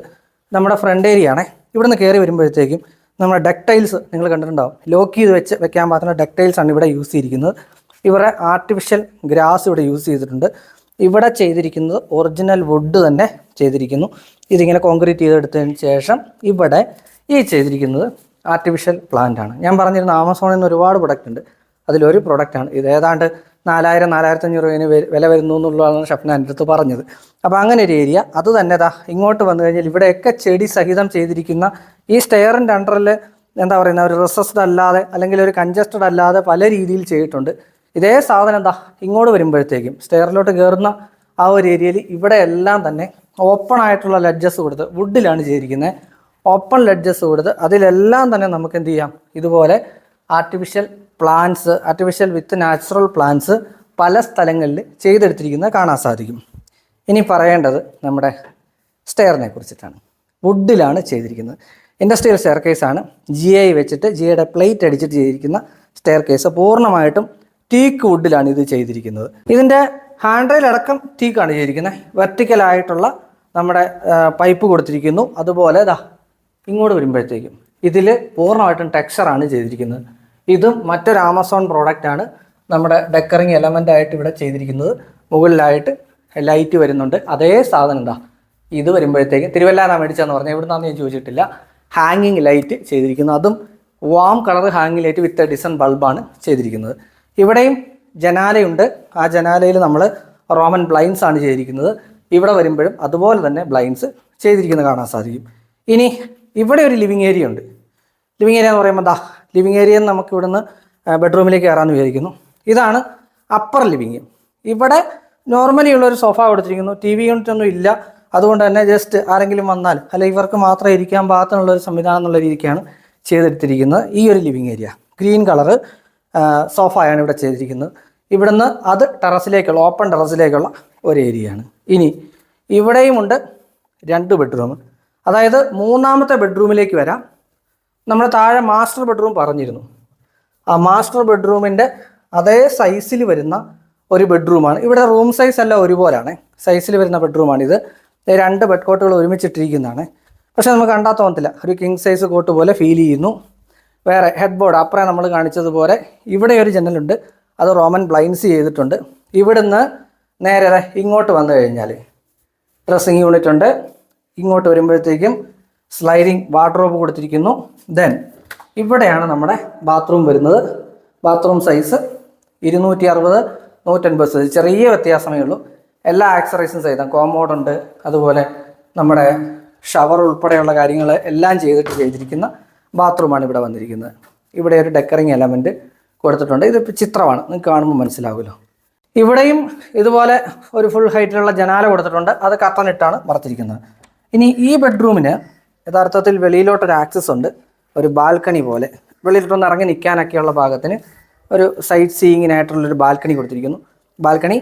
S1: നമ്മുടെ ഫ്രണ്ട് ഏരിയ ആണേ. ഇവിടുന്ന് കയറി വരുമ്പോഴത്തേക്കും നമ്മുടെ ഡക്ടൈൽസ് നിങ്ങൾ കണ്ടിട്ടുണ്ടാവും. ലോക്ക് ചെയ്ത് വെച്ച് വെക്കാൻ പാത്രം ഡക്ടൈൽസ് ആണ് ഇവിടെ യൂസ് ചെയ്തിരിക്കുന്നത്. ഇവരെ ആർട്ടിഫിഷ്യൽ ഗ്രാസ് ഇവിടെ യൂസ് ചെയ്തിട്ടുണ്ട്. ഇവിടെ ചെയ്തിരിക്കുന്നത് ഒറിജിനൽ വുഡ് തന്നെ ചെയ്തിരിക്കുന്നു. ഇതിങ്ങനെ കോൺക്രീറ്റ് ചെയ്തെടുത്തതിന് ശേഷം ഇവിടെ ഈ ചെയ്തിരിക്കുന്നത് ആർട്ടിഫിഷ്യൽ പ്ലാന്റ് ആണ്. ഞാൻ പറഞ്ഞിരുന്ന ആമസോണിൽ നിന്ന് ഒരുപാട് പ്രൊഡക്റ്റ് ഉണ്ട്. അതിലൊരു പ്രൊഡക്റ്റാണ് ഇത് ഏതാണ്ട് നാലായിരം നാലായിരത്തഞ്ഞൂറ് രൂപന് വെ- വില വരുന്നു എന്നുള്ളതാണ് ഷഫ്ന എന്റെ അടുത്ത് പറഞ്ഞത്. അപ്പോൾ അങ്ങനെ ഒരു ഏരിയ അത് തന്നെ ദാ ഇങ്ങോട്ട് വന്നു കഴിഞ്ഞാൽ ഇവിടെയൊക്കെ ചെടി സഹിതം ചെയ്തിരിക്കുന്ന ഈ സ്റ്റെയറിന്റെ അണ്ടറിൽ എന്താ പറയുന്ന ഒരു റിസസ്ഡ് അല്ലാതെ അല്ലെങ്കിൽ ഒരു കൺജസ്റ്റഡ് അല്ലാതെ പല രീതിയിൽ ചെയ്തിട്ടുണ്ട്. ഇതേ സാധനം എന്താ ഇങ്ങോട്ട് വരുമ്പോഴത്തേക്കും സ്റ്റെയറിലോട്ട് കയറുന്ന ആ ഒരു ഏരിയയിൽ ഇവിടെ എല്ലാം തന്നെ ഓപ്പൺ ആയിട്ടുള്ള ലഡ്ജസ് കൊടുത്ത് വുഡിലാണ് ചെയ്തിരിക്കുന്നത് ഓപ്പൺ ലഡ്ജസ് കൊടുത്ത് അതിലെല്ലാം തന്നെ നമുക്ക് എന്ത് ചെയ്യാം? ഇതുപോലെ artificial plants artificial with natural plants പല സ്ഥലങ്ങളിൽ ചെയ്തെടുത്തിരിക്കുന്നത് കാണാൻ സാധിക്കും. ഇനി പറയേണ്ടത് നമ്മുടെ സ്റ്റെയറിനെ കുറിച്ചിട്ടാണ്. വുഡിലാണ് ചെയ്തിരിക്കുന്നത്. ഇൻഡസ്ട്രിയൽ സ്റ്റെയർ കേസാണ് ജി ഐ വെച്ചിട്ട് ജി ഐയുടെ പ്ലേറ്റ് അടിച്ചിട്ട് ചെയ്തിരിക്കുന്ന സ്റ്റെയർ കേസ് പൂർണമായിട്ടും ടീക്ക് വുഡിലാണ് ഇത് ചെയ്തിരിക്കുന്നത്. ഇതിന്റെ ഹാൻഡ് റെയിൽ അടക്കം ടീക്കാണ് ചെയ്തിരിക്കുന്നത് വെർട്ടിക്കലായിട്ടുള്ള നമ്മുടെ പൈപ്പ് കൊടുത്തിരിക്കുന്നു. അതുപോലെ ഇതാ ഇങ്ങോട്ട് വരുമ്പോഴത്തേക്കും ഇതിൽ പൂർണമായിട്ടും ടെക്സ്ചറാണ് ചെയ്തിരിക്കുന്നത്. ഇതും മറ്റൊരു ആമസോൺ പ്രോഡക്റ്റാണ് നമ്മുടെ ഡെക്കറിങ് എലമെന്റ് ആയിട്ട് ഇവിടെ ചെയ്തിരിക്കുന്നത്. മുകളിലായിട്ട് ലൈറ്റ് വരുന്നുണ്ട്. അതേ സാധനം എന്താ ഇത് വരുമ്പോഴത്തേക്കും തിരുവല്ലാനാണ് മേടിച്ചതെന്ന് പറഞ്ഞാൽ ഇവിടെ നിന്നാന്ന് ഞാൻ ചോദിച്ചിട്ടില്ല. ഹാങ്ങിങ് ലൈറ്റ് ചെയ്തിരിക്കുന്നു. അതും വാം കളർ ഹാങ്ങിങ് ലൈറ്റ് വിത്ത് ഡിസൺ ബൾബാണ് ചെയ്തിരിക്കുന്നത്. ഇവിടെയും ജനാലയുണ്ട്. ആ ജനാലയിൽ നമ്മൾ റോമൻ ബ്ലൈൻസ് ആണ് ചെയ്തിരിക്കുന്നത്. ഇവിടെ വരുമ്പോഴും അതുപോലെ തന്നെ ബ്ലൈൻസ് ചെയ്തിരിക്കുന്നത് കാണാൻ സാധിക്കും. ഇനി ഇവിടെ ഒരു ലിവിങ് ഏരിയ ഉണ്ട്. ലിവിങ് ഏരിയ എന്ന് പറയുമ്പോൾ ദാ ലിവിങ് ഏരിയ നമുക്ക് ഇവിടുന്ന് ബെഡ്റൂമിലേക്ക് കയറാമെന്ന് വിചാരിക്കുന്നു. ഇതാണ് അപ്പർ ലിവിങ്. ഇവിടെ നോർമലി ഉള്ള ഒരു സോഫ കൊടുത്തിരിക്കുന്നു. ടി വി യൂണിറ്റ് ഒന്നും ഇല്ല. അതുകൊണ്ട് തന്നെ ജസ്റ്റ് ആരെങ്കിലും വന്നാൽ അല്ലെങ്കിൽ ഇവർക്ക് മാത്രം ഇരിക്കാൻ പാകത്തിനുള്ള ഒരു സംവിധാനം എന്നുള്ള രീതിക്കാണ് ചെയ്തെടുത്തിരിക്കുന്നത് ഈ ഒരു ലിവിങ് ഏരിയ. ഗ്രീൻ കളറ് സോഫയാണ് ഇവിടെ ചെയ്തിരിക്കുന്നത്. ഇവിടുന്ന് അത് ടെറസിലേക്കുള്ള ഓപ്പൺ ടെറസിലേക്കുള്ള ഒരു ഏരിയയാണ്. ഇനി ഇവിടെയുമുണ്ട് രണ്ട് ബെഡ്റൂം. അതായത് മൂന്നാമത്തെ ബെഡ്റൂമിലേക്ക് വരാം. നമ്മൾ താഴെ മാസ്റ്റർ ബെഡ്റൂം പറഞ്ഞിരുന്നു. ആ മാസ്റ്റർ ബെഡ്റൂമിന്റെ അതേ സൈസിൽ വരുന്ന ഒരു ബെഡ്റൂമാണ്. ഇവിടെ റൂം സൈസ് എല്ലാം ഒരുപോലാണ്. സൈസിൽ വരുന്ന ബെഡ്റൂമാണിത്. രണ്ട് ബെഡ് കോട്ടുകൾ ഒരുമിച്ചിട്ടിരിക്കുന്നതാണ്. പക്ഷെ നമുക്ക് കണ്ടാൽ ഒരു കിങ് സൈസ് കോട്ട് പോലെ ഫീൽ ചെയ്യുന്നു. വേറെ ഹെഡ് ബോർഡ് അപ്പുറം നമ്മൾ കാണിച്ചതുപോലെ ഇവിടെ ഒരു ജനലുണ്ട് അത് റോമൻ ബ്ലൈൻസ് ചെയ്തിട്ടുണ്ട്. ഇവിടുന്ന് നേരെ ഇങ്ങോട്ട് വന്നു കഴിഞ്ഞാൽ ഡ്രസ്സിങ് യൂണിറ്റ് ഉണ്ട്. ഇങ്ങോട്ട് വരുമ്പോഴത്തേക്കും സ്ലൈഡിങ് വാർഡ്രോബ് കൊടുത്തിരിക്കുന്നു. ദെൻ ഇവിടെയാണ് നമ്മുടെ ബാത്റൂം വരുന്നത്. ബാത്റൂം സൈസ് ഇരുന്നൂറ്റി അറുപത് നൂറ്റൻപത് സൈസ് ചെറിയ വ്യത്യാസമേ ഉള്ളൂ. എല്ലാ ആക്സറൈസും ചെയ്താൽ കോമോഡുണ്ട് അതുപോലെ നമ്മുടെ ഷവർ ഉൾപ്പെടെയുള്ള കാര്യങ്ങൾ എല്ലാം ചെയ്തിട്ട് ചെയ്തിരിക്കുന്ന ബാത്റൂമാണ് ഇവിടെ വന്നിരിക്കുന്നത്. ഇവിടെ ഒരു ഡെക്കറിങ് എലമെന്റ് കൊടുത്തിട്ടുണ്ട്. ഇത് ചിത്രമാണ്. നിങ്ങൾക്ക് കാണുമ്പോൾ മനസ്സിലാവുമല്ലോ. ഇവിടെയും ഇതുപോലെ ഒരു ഫുൾ ഹൈറ്റിലുള്ള ജനാല കൊടുത്തിട്ടുണ്ട്. അത് കർട്ടനിട്ടാണ് മറച്ചിരിക്കുന്നത്. ഇനി ഈ ബെഡ്റൂമിന് യഥാർത്ഥത്തിൽ വെളിയിലോട്ടൊരു ആക്സസ് ഉണ്ട്. ഒരു ബാൽക്കണി പോലെ. വെളിയിലോട്ടൊന്ന് ഇറങ്ങി നിൽക്കാനൊക്കെയുള്ള ഭാഗത്തിന് ഒരു സൈറ്റ് സീയിങ്ങിനായിട്ടുള്ളൊരു ബാൽക്കണി കൊടുത്തിരിക്കുന്നു. ബാൽക്കണി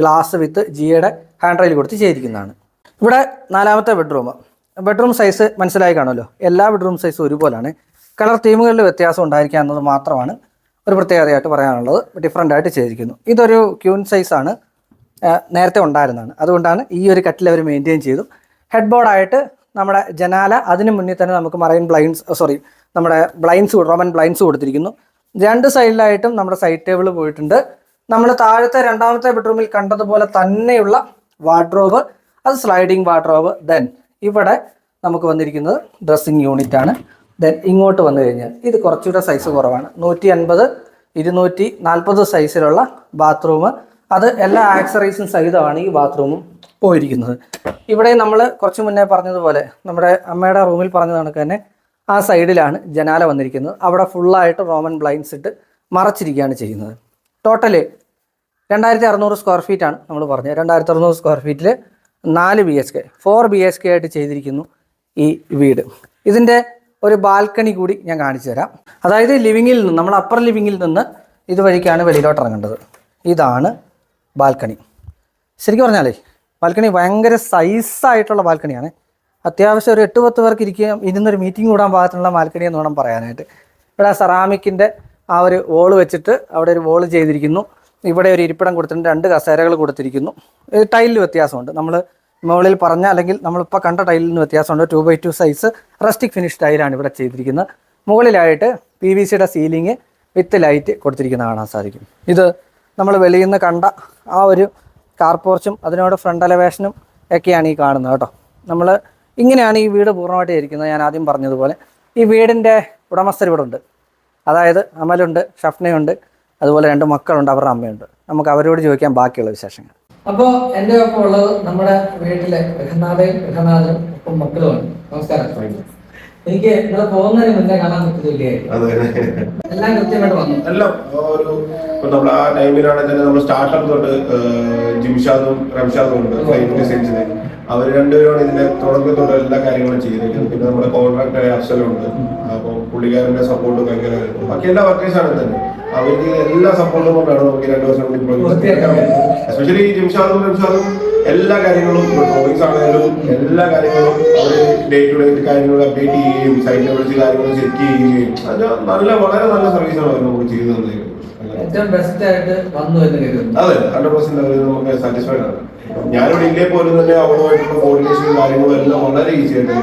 S1: ഗ്ലാസ് വിത്ത് ജിയുടെ ഹാൻഡ് റെയിൽ കൊടുത്ത് ചെയ്തിരിക്കുന്നതാണ്. ഇവിടെ നാലാമത്തെ ബെഡ്റൂം. ബെഡ്റൂം സൈസ് മനസ്സിലായി കാണുമല്ലോ. എല്ലാ ബെഡ്റൂം സൈസും ഒരുപോലാണ്. കളർ തീമുകളിൽ വ്യത്യാസം ഉണ്ടായിരിക്കുക എന്നത് മാത്രമാണ് ഒരു പ്രത്യേകതയായിട്ട് പറയാനുള്ളത്. ഡിഫറെന്റ് ആയിട്ട് ചെയ്തിരിക്കുന്നു. ഇതൊരു ക്യൂൻ സൈസാണ് നേരത്തെ ഉണ്ടായിരുന്നതാണ്. അതുകൊണ്ടാണ് ഈ ഒരു കട്ടിൽ അവർ മെയിന്റെയിൻ ചെയ്തു. ഹെഡ് ബോർഡായിട്ട് നമ്മുടെ ജനാല അതിന് മുന്നിൽ തന്നെ നമുക്ക് മറൈൻ ബ്ലൈൻസ് സോറി നമ്മുടെ ബ്ലൈൻസ് റോമൻ ബ്ലൈൻസ് കൊടുത്തിരിക്കുന്നു. രണ്ട് സൈഡിലായിട്ടും നമ്മുടെ സൈഡ് ടേബിൾ പോയിട്ടുണ്ട്. നമ്മൾ താഴത്തെ രണ്ടാമത്തെ ബെഡ്റൂമിൽ കണ്ടതുപോലെ തന്നെയുള്ള വാർഡ്രോബ് അത് സ്ലൈഡിങ് വാർഡ്രോബ് ദെൻ ഇവിടെ നമുക്ക് വന്നിരിക്കുന്നത് ഡ്രസ്സിങ് യൂണിറ്റ് ആണ്. ദെൻ ഇങ്ങോട്ട് വന്നു കഴിഞ്ഞാൽ ഇത് കുറച്ചുകൂടെ സൈസ് കുറവാണ്. നൂറ്റി അൻപത് ഇരുന്നൂറ്റി നാൽപ്പത് സൈസിലുള്ള ബാത്റൂം അത് എല്ലാ ആക്സറൈസും സഹിതമാണ് ഈ ബാത്റൂമും പോയിരിക്കുന്നത്. ഇവിടെ നമ്മൾ കുറച്ച് മുന്നേ പറഞ്ഞതുപോലെ നമ്മുടെ അമ്മയുടെ റൂമിൽ പറഞ്ഞ കണക്ക് തന്നെ ആ സൈഡിലാണ് ജനാല വന്നിരിക്കുന്നത്. അവിടെ ഫുള്ളായിട്ട് റോമൻ ബ്ലൈൻസ് ഇട്ട് മറച്ചിരിക്കുകയാണ് ചെയ്യുന്നത്. ടോട്ടൽ രണ്ടായിരത്തി അറുന്നൂറ് സ്ക്വയർ ഫീറ്റ് ആണ് നമ്മൾ പറഞ്ഞത്. രണ്ടായിരത്തി അറുന്നൂറ് സ്ക്വയർ ഫീറ്റിൽ നാല് B H K four B H K ആയിട്ട് ചെയ്തിരിക്കുന്നു ഈ വീട്. ഇതിന്റെ ഒരു ബാൽക്കണി കൂടി ഞാൻ കാണിച്ചു തരാം. അതായത് ലിവിങ്ങിൽ നിന്ന് നമ്മൾ അപ്പർ ലിവിങ്ങിൽ നിന്ന് ഇതുവഴിക്കാണ് വെളിയിലോട്ട് ഇറങ്ങേണ്ടത്. ഇതാണ് ബാൽക്കണി. ശരിക്കും പറഞ്ഞാലേ ബാൽക്കണി ഭയങ്കര സൈസായിട്ടുള്ള ബാൽക്കണിയാണ്. അത്യാവശ്യം ഒരു എട്ട് പത്ത് പേർക്ക് ഇരിക്കുകയും ഇരുന്നൊരു മീറ്റിംഗ് കൂടാൻ പാകത്തിനുള്ള ബാൽക്കണി എന്ന് വേണം പറയാനായിട്ട്. ഇവിടെ സെറാമിക്കിന്റെ ആ ഒരു വോൾ വെച്ചിട്ട് അവിടെ ഒരു വോൾ ചെയ്തിരിക്കുന്നു. ഇവിടെ ഒരു ഇരിപ്പിടം കൊടുത്തിട്ടുണ്ട് രണ്ട് കസേരകൾ കൊടുത്തിരിക്കുന്നു. ടൈലിൽ വ്യത്യാസമുണ്ട്. നമ്മൾ മുകളിൽ പറഞ്ഞ അല്ലെങ്കിൽ നമ്മളിപ്പോൾ കണ്ട ടൈലിൽ നിന്ന് വ്യത്യാസമുണ്ട് two by two size rustic finish ടൈലാണ് ഇവിടെ ചെയ്തിരിക്കുന്നത്. മുകളിലായിട്ട് പി വി സിയുടെ സീലിംഗ് വിത്ത് ലൈറ്റ് കൊടുത്തിരിക്കുന്നത് കാണാൻ സാധിക്കും. ഇത് നമ്മൾ വെളിയിൽ നിന്ന് കണ്ട ആ ഒരു കാർപോർച്ചും അതിനോട് ഫ്രണ്ട് എലവേഷനും ഒക്കെയാണ് ഈ കാണുന്നത് കേട്ടോ. നമ്മൾ ഇങ്ങനെയാണ് ഈ വീട് പൂർണമായിട്ട് ഇരിക്കുന്നത്. ഞാൻ ആദ്യം പറഞ്ഞതുപോലെ ഈ വീടിന്റെ ഉടമസ്ഥർ ഇവിടെ ഉണ്ട്. അതായത് അമലുണ്ട് ഷഫ്നയുണ്ട് അതുപോലെ രണ്ട് മക്കളുണ്ട് അവരുടെ അമ്മയുണ്ട്. നമുക്ക് അവരോട് ചോദിക്കാം ബാക്കിയുള്ള വിശേഷങ്ങൾ. അപ്പോൾ എന്റെ ഒപ്പം ഉള്ളത് നമ്മുടെ വീട്ടിലെ ഗൃഹനാഥയും ഗൃഹനാഥനും ഒപ്പം മക്കളുമാണ്. നമസ്കാരം. എനിക്ക് നിങ്ങൾ പോകുന്നതിന് മുന്നേ കാണാൻ പറ്റുന്നില്ലേ? എല്ലാം കൃത്യമായിട്ട് വന്നു.
S2: എല്ലാം. ഒരു നമ്മൾ ആ ടൈമിലാണെങ്കിൽ തന്നെ നമ്മൾ സ്റ്റാർട്ടപ്പ് തൊട്ട് ജിംഷാദും റംഷാദും ഉണ്ട്. സെഞ്ചുറി അവർ രണ്ടുപേരാണ് ഇതിന്റെ തുടക്കത്തോടെ എല്ലാ കാര്യങ്ങളും ചെയ്തിരിക്കുന്നത്. പിന്നെ നമ്മുടെ കോൺട്രാക്ടറായ അഫ്സലുണ്ട്. അപ്പൊ പുള്ളിക്കാരന്റെ സപ്പോർട്ട് ഭയങ്കര ബാക്കി എല്ലാ വർക്കേഴ്സാണ് തന്നെ. അവർക്ക് എല്ലാ സപ്പോർട്ടും കൊണ്ടാണ് നമുക്ക് രണ്ടു വർഷം
S1: പൂർത്തിയാക്കാൻ
S2: എസ്പെഷ്യലി ജിംഷാദും ജിംഷാദും എല്ലാ കാര്യങ്ങളും ഡ്രോയിങ്സ് ആണെങ്കിലും എല്ലാ കാര്യങ്ങളും അവർ ഡേ ടു ഡേ കാര്യങ്ങൾ അപ്ഡേറ്റ് ചെയ്യുകയും സൈറ്റിനെ വിളിച്ച് കാര്യങ്ങൾ ചെക്ക് ചെയ്യുകയും അത് നല്ല വളരെ നല്ല സർവീസാണ് അവർ നമുക്ക് ചെയ്തു തന്നത്
S1: ഏറ്റവും ബെസ്റ്റ് ആയിട്ട് വന്നു എന്ന് കരുതുന്നു
S2: അതെ ഹൺഡ്രഡ് പെർസെന്റ് അവർ നമുക്ക് സാറ്റിസ്ഫൈഡ് ആണ്. ഞാനിവിടെ ഇല്ലേ പോലും തന്നെ അവളുമായിട്ടുള്ള കോർഡിനേഷനും കാര്യങ്ങളും എല്ലാം വളരെ ഈസി ആയിട്ട്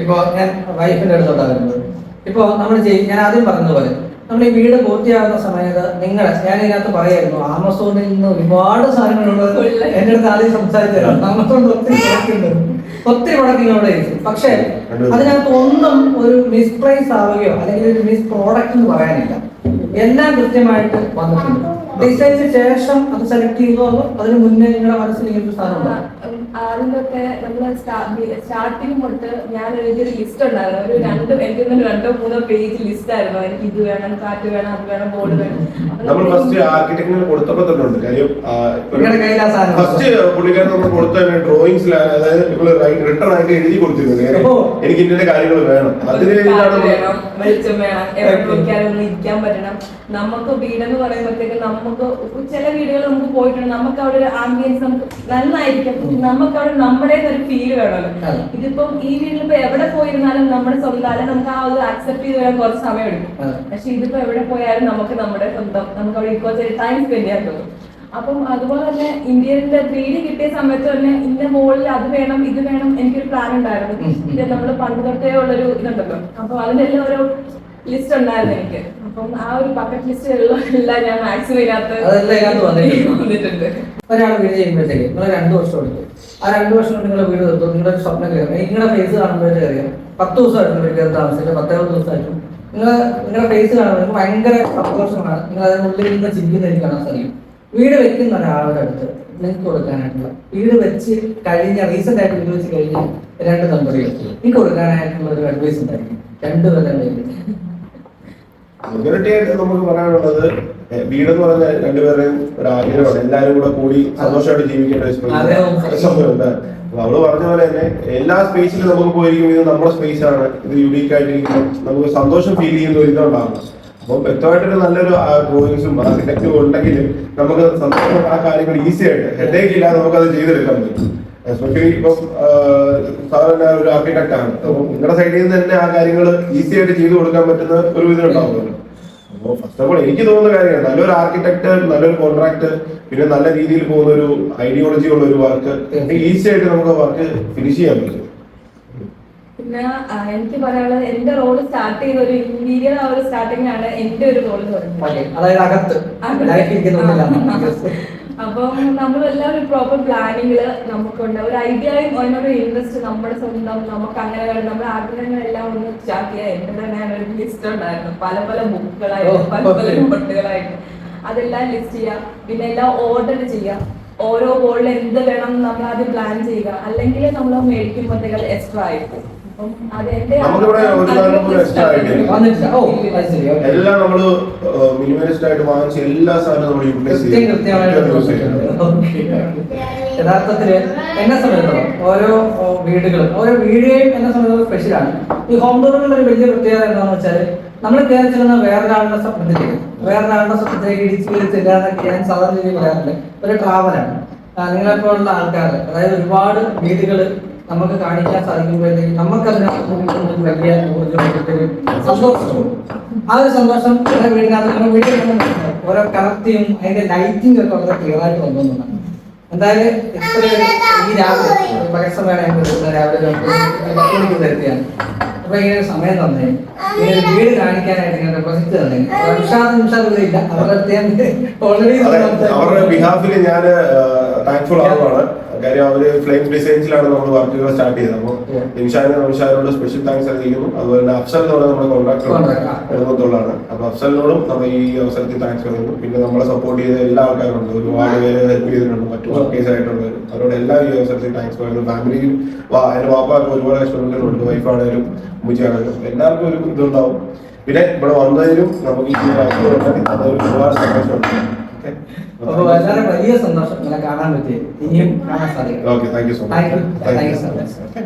S1: ഇപ്പൊ ഞാൻ വൈഫിന്റെ അടുത്തോട്ടാണ് ഇപ്പൊ നമ്മൾ ഞാൻ ആദ്യം പറഞ്ഞതുപോലെ നമ്മൾ ഈ വീട് പൂർത്തിയാകുന്ന സമയത്ത് നിങ്ങൾ ഞാൻ ഇതിനകത്ത് പറയായിരുന്നു ആമസോണിൽ നിന്ന് ഒരുപാട് സാധനങ്ങളുള്ളത് എന്റെ അടുത്ത് ആദ്യം സംസാരിച്ചായിരുന്നു ആമസോണിൽ ഒത്തിരി ഒത്തിരി പ്രൊഡക്റ്റ് പക്ഷെ ഇരിക്കും പക്ഷേ അതിനകത്ത് ഒന്നും ഒരു മിസ്പ്രൈസ് ആവുകയോ അല്ലെങ്കിൽ ഒരു മിസ് പ്രോഡക്റ്റ് എന്ന് പറയാനില്ല. എല്ലാം കൃത്യമായിട്ട് വന്നിട്ടുണ്ട്. ഡിസൈൻസ് ശേഷം അത് സെലക്ട് ചെയ്തോ അതോ അതിന് മുന്നേ നിങ്ങളുടെ മനസ്സിൽ ഇങ്ങനൊരു സാധനം ഉണ്ടോ?
S3: ആദ്യം നമ്മൾ സ്റ്റാർട്ടിങ് തൊട്ട് ഞാൻ എഴുതിയൊരു ലിസ്റ്റ് ഉണ്ടായിരുന്നു. ഒരു രണ്ട് എനിക്ക് രണ്ടോ മൂന്നോ പേജ് ലിസ്റ്റ് ആയിരുന്നു. എനിക്ക് ഇത് വേണം കാറ്റ് വേണം അത് വേണം ബോർഡ് വേണം.
S2: നമ്മൾ ഫസ്റ്റ് ആർക്കിടെക്റ്റിന് കൊടുത്തപ്പോൾ തന്നെ ഉണ്ട്. കാര്യം
S1: നിങ്ങളുടെ കയ്യിൽ ആ സാധനം.
S2: ഫസ്റ്റ് പുള്ളിക്കാരൻ നമ്മൾ കൊടുത്ത തന്നെ ഡ്രോയിങ്സിൽ അതായത് നമ്മൾ റിട്ടേൺ ആയിട്ട് എഴുതി കൊടുത്തിരുന്നു എനിക്ക് ഇന്ന കാര്യങ്ങൾ വേണം. അതിന്
S3: വെളിച്ചം വേണം എവിടെ നോക്കിയാലും ഇരിക്കാൻ പറ്റണം. നമുക്ക് വീടെന്ന് പറയുമ്പോഴത്തേക്ക് നമുക്ക് ചില വീടുകൾ നമുക്ക് പോയിട്ടുണ്ട്. നമുക്ക് അവിടെ ഒരു ആംബിയൻസ് നമുക്ക് നന്നായിരിക്കും. നമുക്ക് അവിടെ നമ്മുടെ ഒരു ഫീൽ വേണമല്ലോ. ഇതിപ്പോ ഈ വീട്ടിൽ ഇപ്പൊ എവിടെ പോയിരുന്നാലും നമ്മുടെ സ്വന്തം നമുക്ക് ആ ഒരു അക്സെപ്റ്റ് ചെയ്ത് വരാൻ കുറച്ച് സമയം എടുക്കും. പക്ഷെ ഇതിപ്പോ എവിടെ പോയാലും നമുക്ക് നമ്മുടെ സ്വന്തം നമുക്ക് അവിടെ കുറച്ച് ടൈം സ്പെൻഡ് ചെയ്യാൻ തോന്നും അപ്പം അതുപോലെ തന്നെ ഇന്ത്യയിലെ ത്രീ ഡി കിട്ടിയ സമയത്ത് തന്നെ ഇന്ന മുകളിൽ അത് വേണം ഇത് വേണം എനിക്കൊരു പ്ലാൻ ഉണ്ടായിരുന്നു. ഇത് നമ്മൾ പണ്ട് തൊട്ടേ ഉള്ളൊരു ഇതുണ്ടല്ലോ. അപ്പൊ അതിനെല്ലാം ഒരു ലിസ്റ്റ് ഉണ്ടായിരുന്നു എനിക്ക്. അപ്പം ആ ഒരു ബക്കറ്റ് ലിസ്റ്റ് എല്ലാം ഞാൻ മാക്സിമം ഇതിനകത്ത്
S1: അതെല്ലാം വന്നിട്ടുണ്ട്.
S3: വന്നിട്ടുണ്ട്.
S1: ഒരാൾ വീട് ചെയ്യുമ്പോഴത്തേക്ക് നിങ്ങൾ രണ്ട് വർഷം എടുത്തു. ആ രണ്ട് വർഷം കൊണ്ട് നിങ്ങൾ വീട് തീർത്തു. നിങ്ങളുടെ ഒരു സ്വപ്നം കയറി നിങ്ങളുടെ ഫേസ് കാണുമ്പോഴേ അറിയാം. പത്ത് ദിവസമായിട്ട് നിങ്ങൾ കയറി താമസിച്ചില്ല പത്തേഴ് ദിവസമായിട്ടും. നിങ്ങൾ നിങ്ങളുടെ ഫേസ് കാണുമ്പോൾ നിങ്ങൾക്ക് ഭയങ്കര സന്തോഷമാണ്. നിങ്ങൾ അതിനുള്ളിൽ നിന്ന് ചിന്തിക്കുന്ന എനിക്ക് കാണാൻ സാധിക്കും. വീട് വെക്കുന്ന ഒരാളുടെ അടുത്ത് നിങ്ങൾക്ക് കൊടുക്കാനായിട്ടുള്ള വീട് വെച്ച് കഴിഞ്ഞ റീസെന്റ് ആയിട്ട് വീട് വെച്ച് കഴിഞ്ഞ രണ്ട് നമ്പറിൽ നിങ്ങൾക്ക് കൊടുക്കാനായിട്ടുള്ള ഒരു അഡ്വൈസ് ഉണ്ടായിരിക്കും രണ്ടുപേരുടെ
S2: മെജോറിറ്റി ആയിട്ട് നമുക്ക് പറയാനുള്ളത് വീട് എന്ന് പറഞ്ഞാൽ രണ്ടുപേരുടെയും ഒരു ആഗ്രഹമാണ്. എല്ലാവരും കൂടെ കൂടി സന്തോഷമായിട്ട് ജീവിക്കേണ്ട ഒരു സമയമുണ്ട് അപ്പൊ അവൾ പറഞ്ഞ പോലെ തന്നെ എല്ലാ സ്പേസിലും നമുക്ക് പോയിരിക്കും. ഇത് നമ്മുടെ സ്പേസ് ആണ്. ഇത് യുണീക്ക് ആയിട്ടിരിക്കും നമുക്ക് സന്തോഷം ഫീൽ ചെയ്യുന്ന ഒരു ഇതുണ്ടാകും അപ്പം വ്യക്തമായിട്ടൊരു നല്ലൊരു ഡ്രോയിങ്സും ആർക്കിടെക്റ്റും ഉണ്ടെങ്കിൽ നമുക്ക് സന്തോഷം ആ കാര്യങ്ങൾ ഈസി ആയിട്ട് ഹെഡേക്ക് ഇല്ലാതെ നമുക്ക് അത് ചെയ്തെടുക്കാൻ പറ്റും. എസ്പെഷ്യലി ഇപ്പം സാധാരണ ഒരു ആർക്കിടെക്ട് ആണ്. അപ്പം നിങ്ങളുടെ സൈഡിൽ നിന്ന് തന്നെ ആ കാര്യങ്ങൾ ഈസി ആയിട്ട് ചെയ്തു കൊടുക്കാൻ പറ്റുന്ന ഒരു ഇതിലുണ്ടാവുമല്ലോ അപ്പോൾ ഫസ്റ്റ് ഓഫ് ഓൾ എനിക്ക് തോന്നുന്ന കാര്യമാണ് നല്ലൊരു ആർക്കിടെക്ട് നല്ലൊരു കോൺട്രാക്ട് പിന്നെ നല്ല രീതിയിൽ പോകുന്ന ഒരു ഐഡിയോളജി ഉള്ള ഒരു വർക്ക് ഈസി ആയിട്ട് നമുക്ക് വർക്ക് ഫിനിഷ് ചെയ്യാൻ പറ്റും.
S3: പിന്നെ എനിക്ക് പറയാനുള്ളത് എന്റെ റോൾ സ്റ്റാർട്ട് ചെയ്ത ഒരു ഇന്റീരിയർ ആ ഒരു സ്റ്റാർട്ടിംഗ് ആണ് എന്റെ ഒരു റോൾ എന്ന് പറയുന്നത്.
S1: അതായത് അകത്ത്.
S3: അപ്പം നമ്മളെല്ലാം ഒരു പ്രോപ്പർ പ്ലാനിങ്ങിൽ നമുക്കുണ്ട്. ഒരു ഐഡിയയും അതിനൊരു ഇൻട്രസ്റ്റ് നമ്മുടെ സ്വന്തം നമുക്ക് അങ്ങനെ നമ്മുടെ ആഗ്രഹങ്ങളെല്ലാം ഒന്ന് ചാക്കിയ എന്റെ തന്നെ ഒരു ലിസ്റ്റ് ഉണ്ടായിരുന്നു. പല പല ബുക്കുകളായിട്ട് പല പല. നോട്ടുകളായിട്ട് അതെല്ലാം ലിസ്റ്റ് ചെയ്യാം. പിന്നെ എല്ലാം ഓർഡർ ചെയ്യാം. ഓരോ ബോളിൽ എന്ത് വേണം നമ്മൾ ആദ്യം പ്ലാൻ ചെയ്യുക. അല്ലെങ്കിൽ നമ്മൾ മേടിക്കുമ്പോഴത്തേക്കാൾ എക്സ്ട്രാ ആയിരിക്കും അത്
S2: നമുക്കിവിടെ ഒരു കാര്യം കൂടി
S1: എക്സ്ട്രാ
S2: എല്ലാം നമ്മൾ മിനിമലിസ്റ്റ് ആയിട്ട് വാങ്ങിച്ച എല്ലാ സാധനവും നമ്മൾ യൂട്ടിലൈസ്.
S1: യഥാർത്ഥത്തിൽ എന്നെ സംബന്ധിച്ചിടത്തോളം ഓരോ വീടുകളും ഓരോ വീടുകയും എന്നെ സംബന്ധിച്ചിടത്തോളം സ്പെഷ്യലാണ് ഈ ഹോം ടൂറിനുള്ള ഒരു വലിയ പ്രത്യേകത എന്താണെന്ന് വെച്ചാൽ നമ്മൾ കയറി ചെല്ലുന്ന വേറൊരാളുടെ സ്വപ്നത്തിലേക്ക് വേറൊരാളുടെ സ്വപ്നത്തിലേക്ക് ഇടിച്ചു കയറി ചെല്ലാന്നൊക്കെ ഞാൻ സാധാരണ രീതിയിൽ പറയാറുണ്ട്. ഒരു ട്രാവലാണ് നിങ്ങളെപ്പോലുള്ള ആൾക്കാർ അതായത് ഒരുപാട് വീടുകൾ നമുക്ക് കാണിക്കാൻ സാധിക്കുമ്പോഴത്തേക്ക് നമുക്കതിന് വലിയ ഊർജം ഒരു സന്തോഷം ആ ഒരു സന്തോഷം. നമ്മുടെ വീടിനകത്ത് നമ്മുടെ വീട്ടിൽ ഓരോ കറക്റ്റിയും അതിന്റെ ലൈറ്റിംഗ് ഒക്കെ വളരെ ക്ലിയർ ആയിട്ട് വന്നതാണ് എന്തായാലും ഇത്ര ഈ രാവിലെ ഞാൻ രാവിലെ വരുത്തിയാണ്. അപ്പൊ ഇങ്ങനെ ഒരു സമയം തന്നെ. ഇങ്ങനെ വീട് കാണിക്കാനായിട്ട് ഇങ്ങനെ പ്രസിദ്ധ തന്നെ. നിമിഷം അവരുടെ ഓൾറെഡി
S2: അവരുടെ ബിഹാഫിൽ ഞാൻ താങ്ക്ഫുൾ ആവുകയാണ് കാര്യം അവർ ഫ്ലെയിം ഡിസൈൻസിലാണ് നമ്മൾ വർക്കുകൾ സ്റ്റാർട്ട് ചെയ്തത്. അപ്പോൾ
S1: നിമിഷാനും
S2: നിമിഷാന് നിമിഷാനോട് സ്പെഷ്യൽ താങ്ക്സ് അറിയിക്കുന്നു. അതുപോലെ തന്നെ പറയുന്ന നമ്മുടെ. കോൺട്രാക്ടർ എഴുപത്തോളാണ് അപ്പൊ അഫ്സലിനോടും നമ്മൾ ഈ അവസരത്തിൽ താങ്ക്സ് പറയുന്നു. പിന്നെ നമ്മളെ സപ്പോർട്ട് ചെയ്ത എല്ലാ ആൾക്കാരും ഉണ്ട് ഒരുപാട് പേര് ഹെൽപ്പ് ചെയ്തിട്ടുണ്ട്. മറ്റു വർക്കേഴ്സ് ആയിട്ടുള്ളവർ അവരോട് എല്ലാ ഈ അവസരത്തിൽ താങ്ക്സ് പറയുന്നു. ഫാമിലിയും എന്റെ വാപ്പാർക്ക് ഒരുപാട് കഷ്ടപ്പെട്ടിട്ടുണ്ട് വൈഫാണേലും ഉമ്മച്ചിയാണേലും. എല്ലാവർക്കും ഒരു ഇതുണ്ടാവും. പിന്നെ ഇവിടെ വന്നതിലും നമുക്ക് ഈ ഒരു ഒരുപാട് സന്തോഷമുണ്ട്. ഓക്കെ
S1: അപ്പൊ വളരെ വലിയ സന്തോഷം നിങ്ങളെ കാണാൻ പറ്റിയത്. ഇനിയും കാണാൻ സാധിക്കും.
S2: Okay thank you so much
S1: thank you so much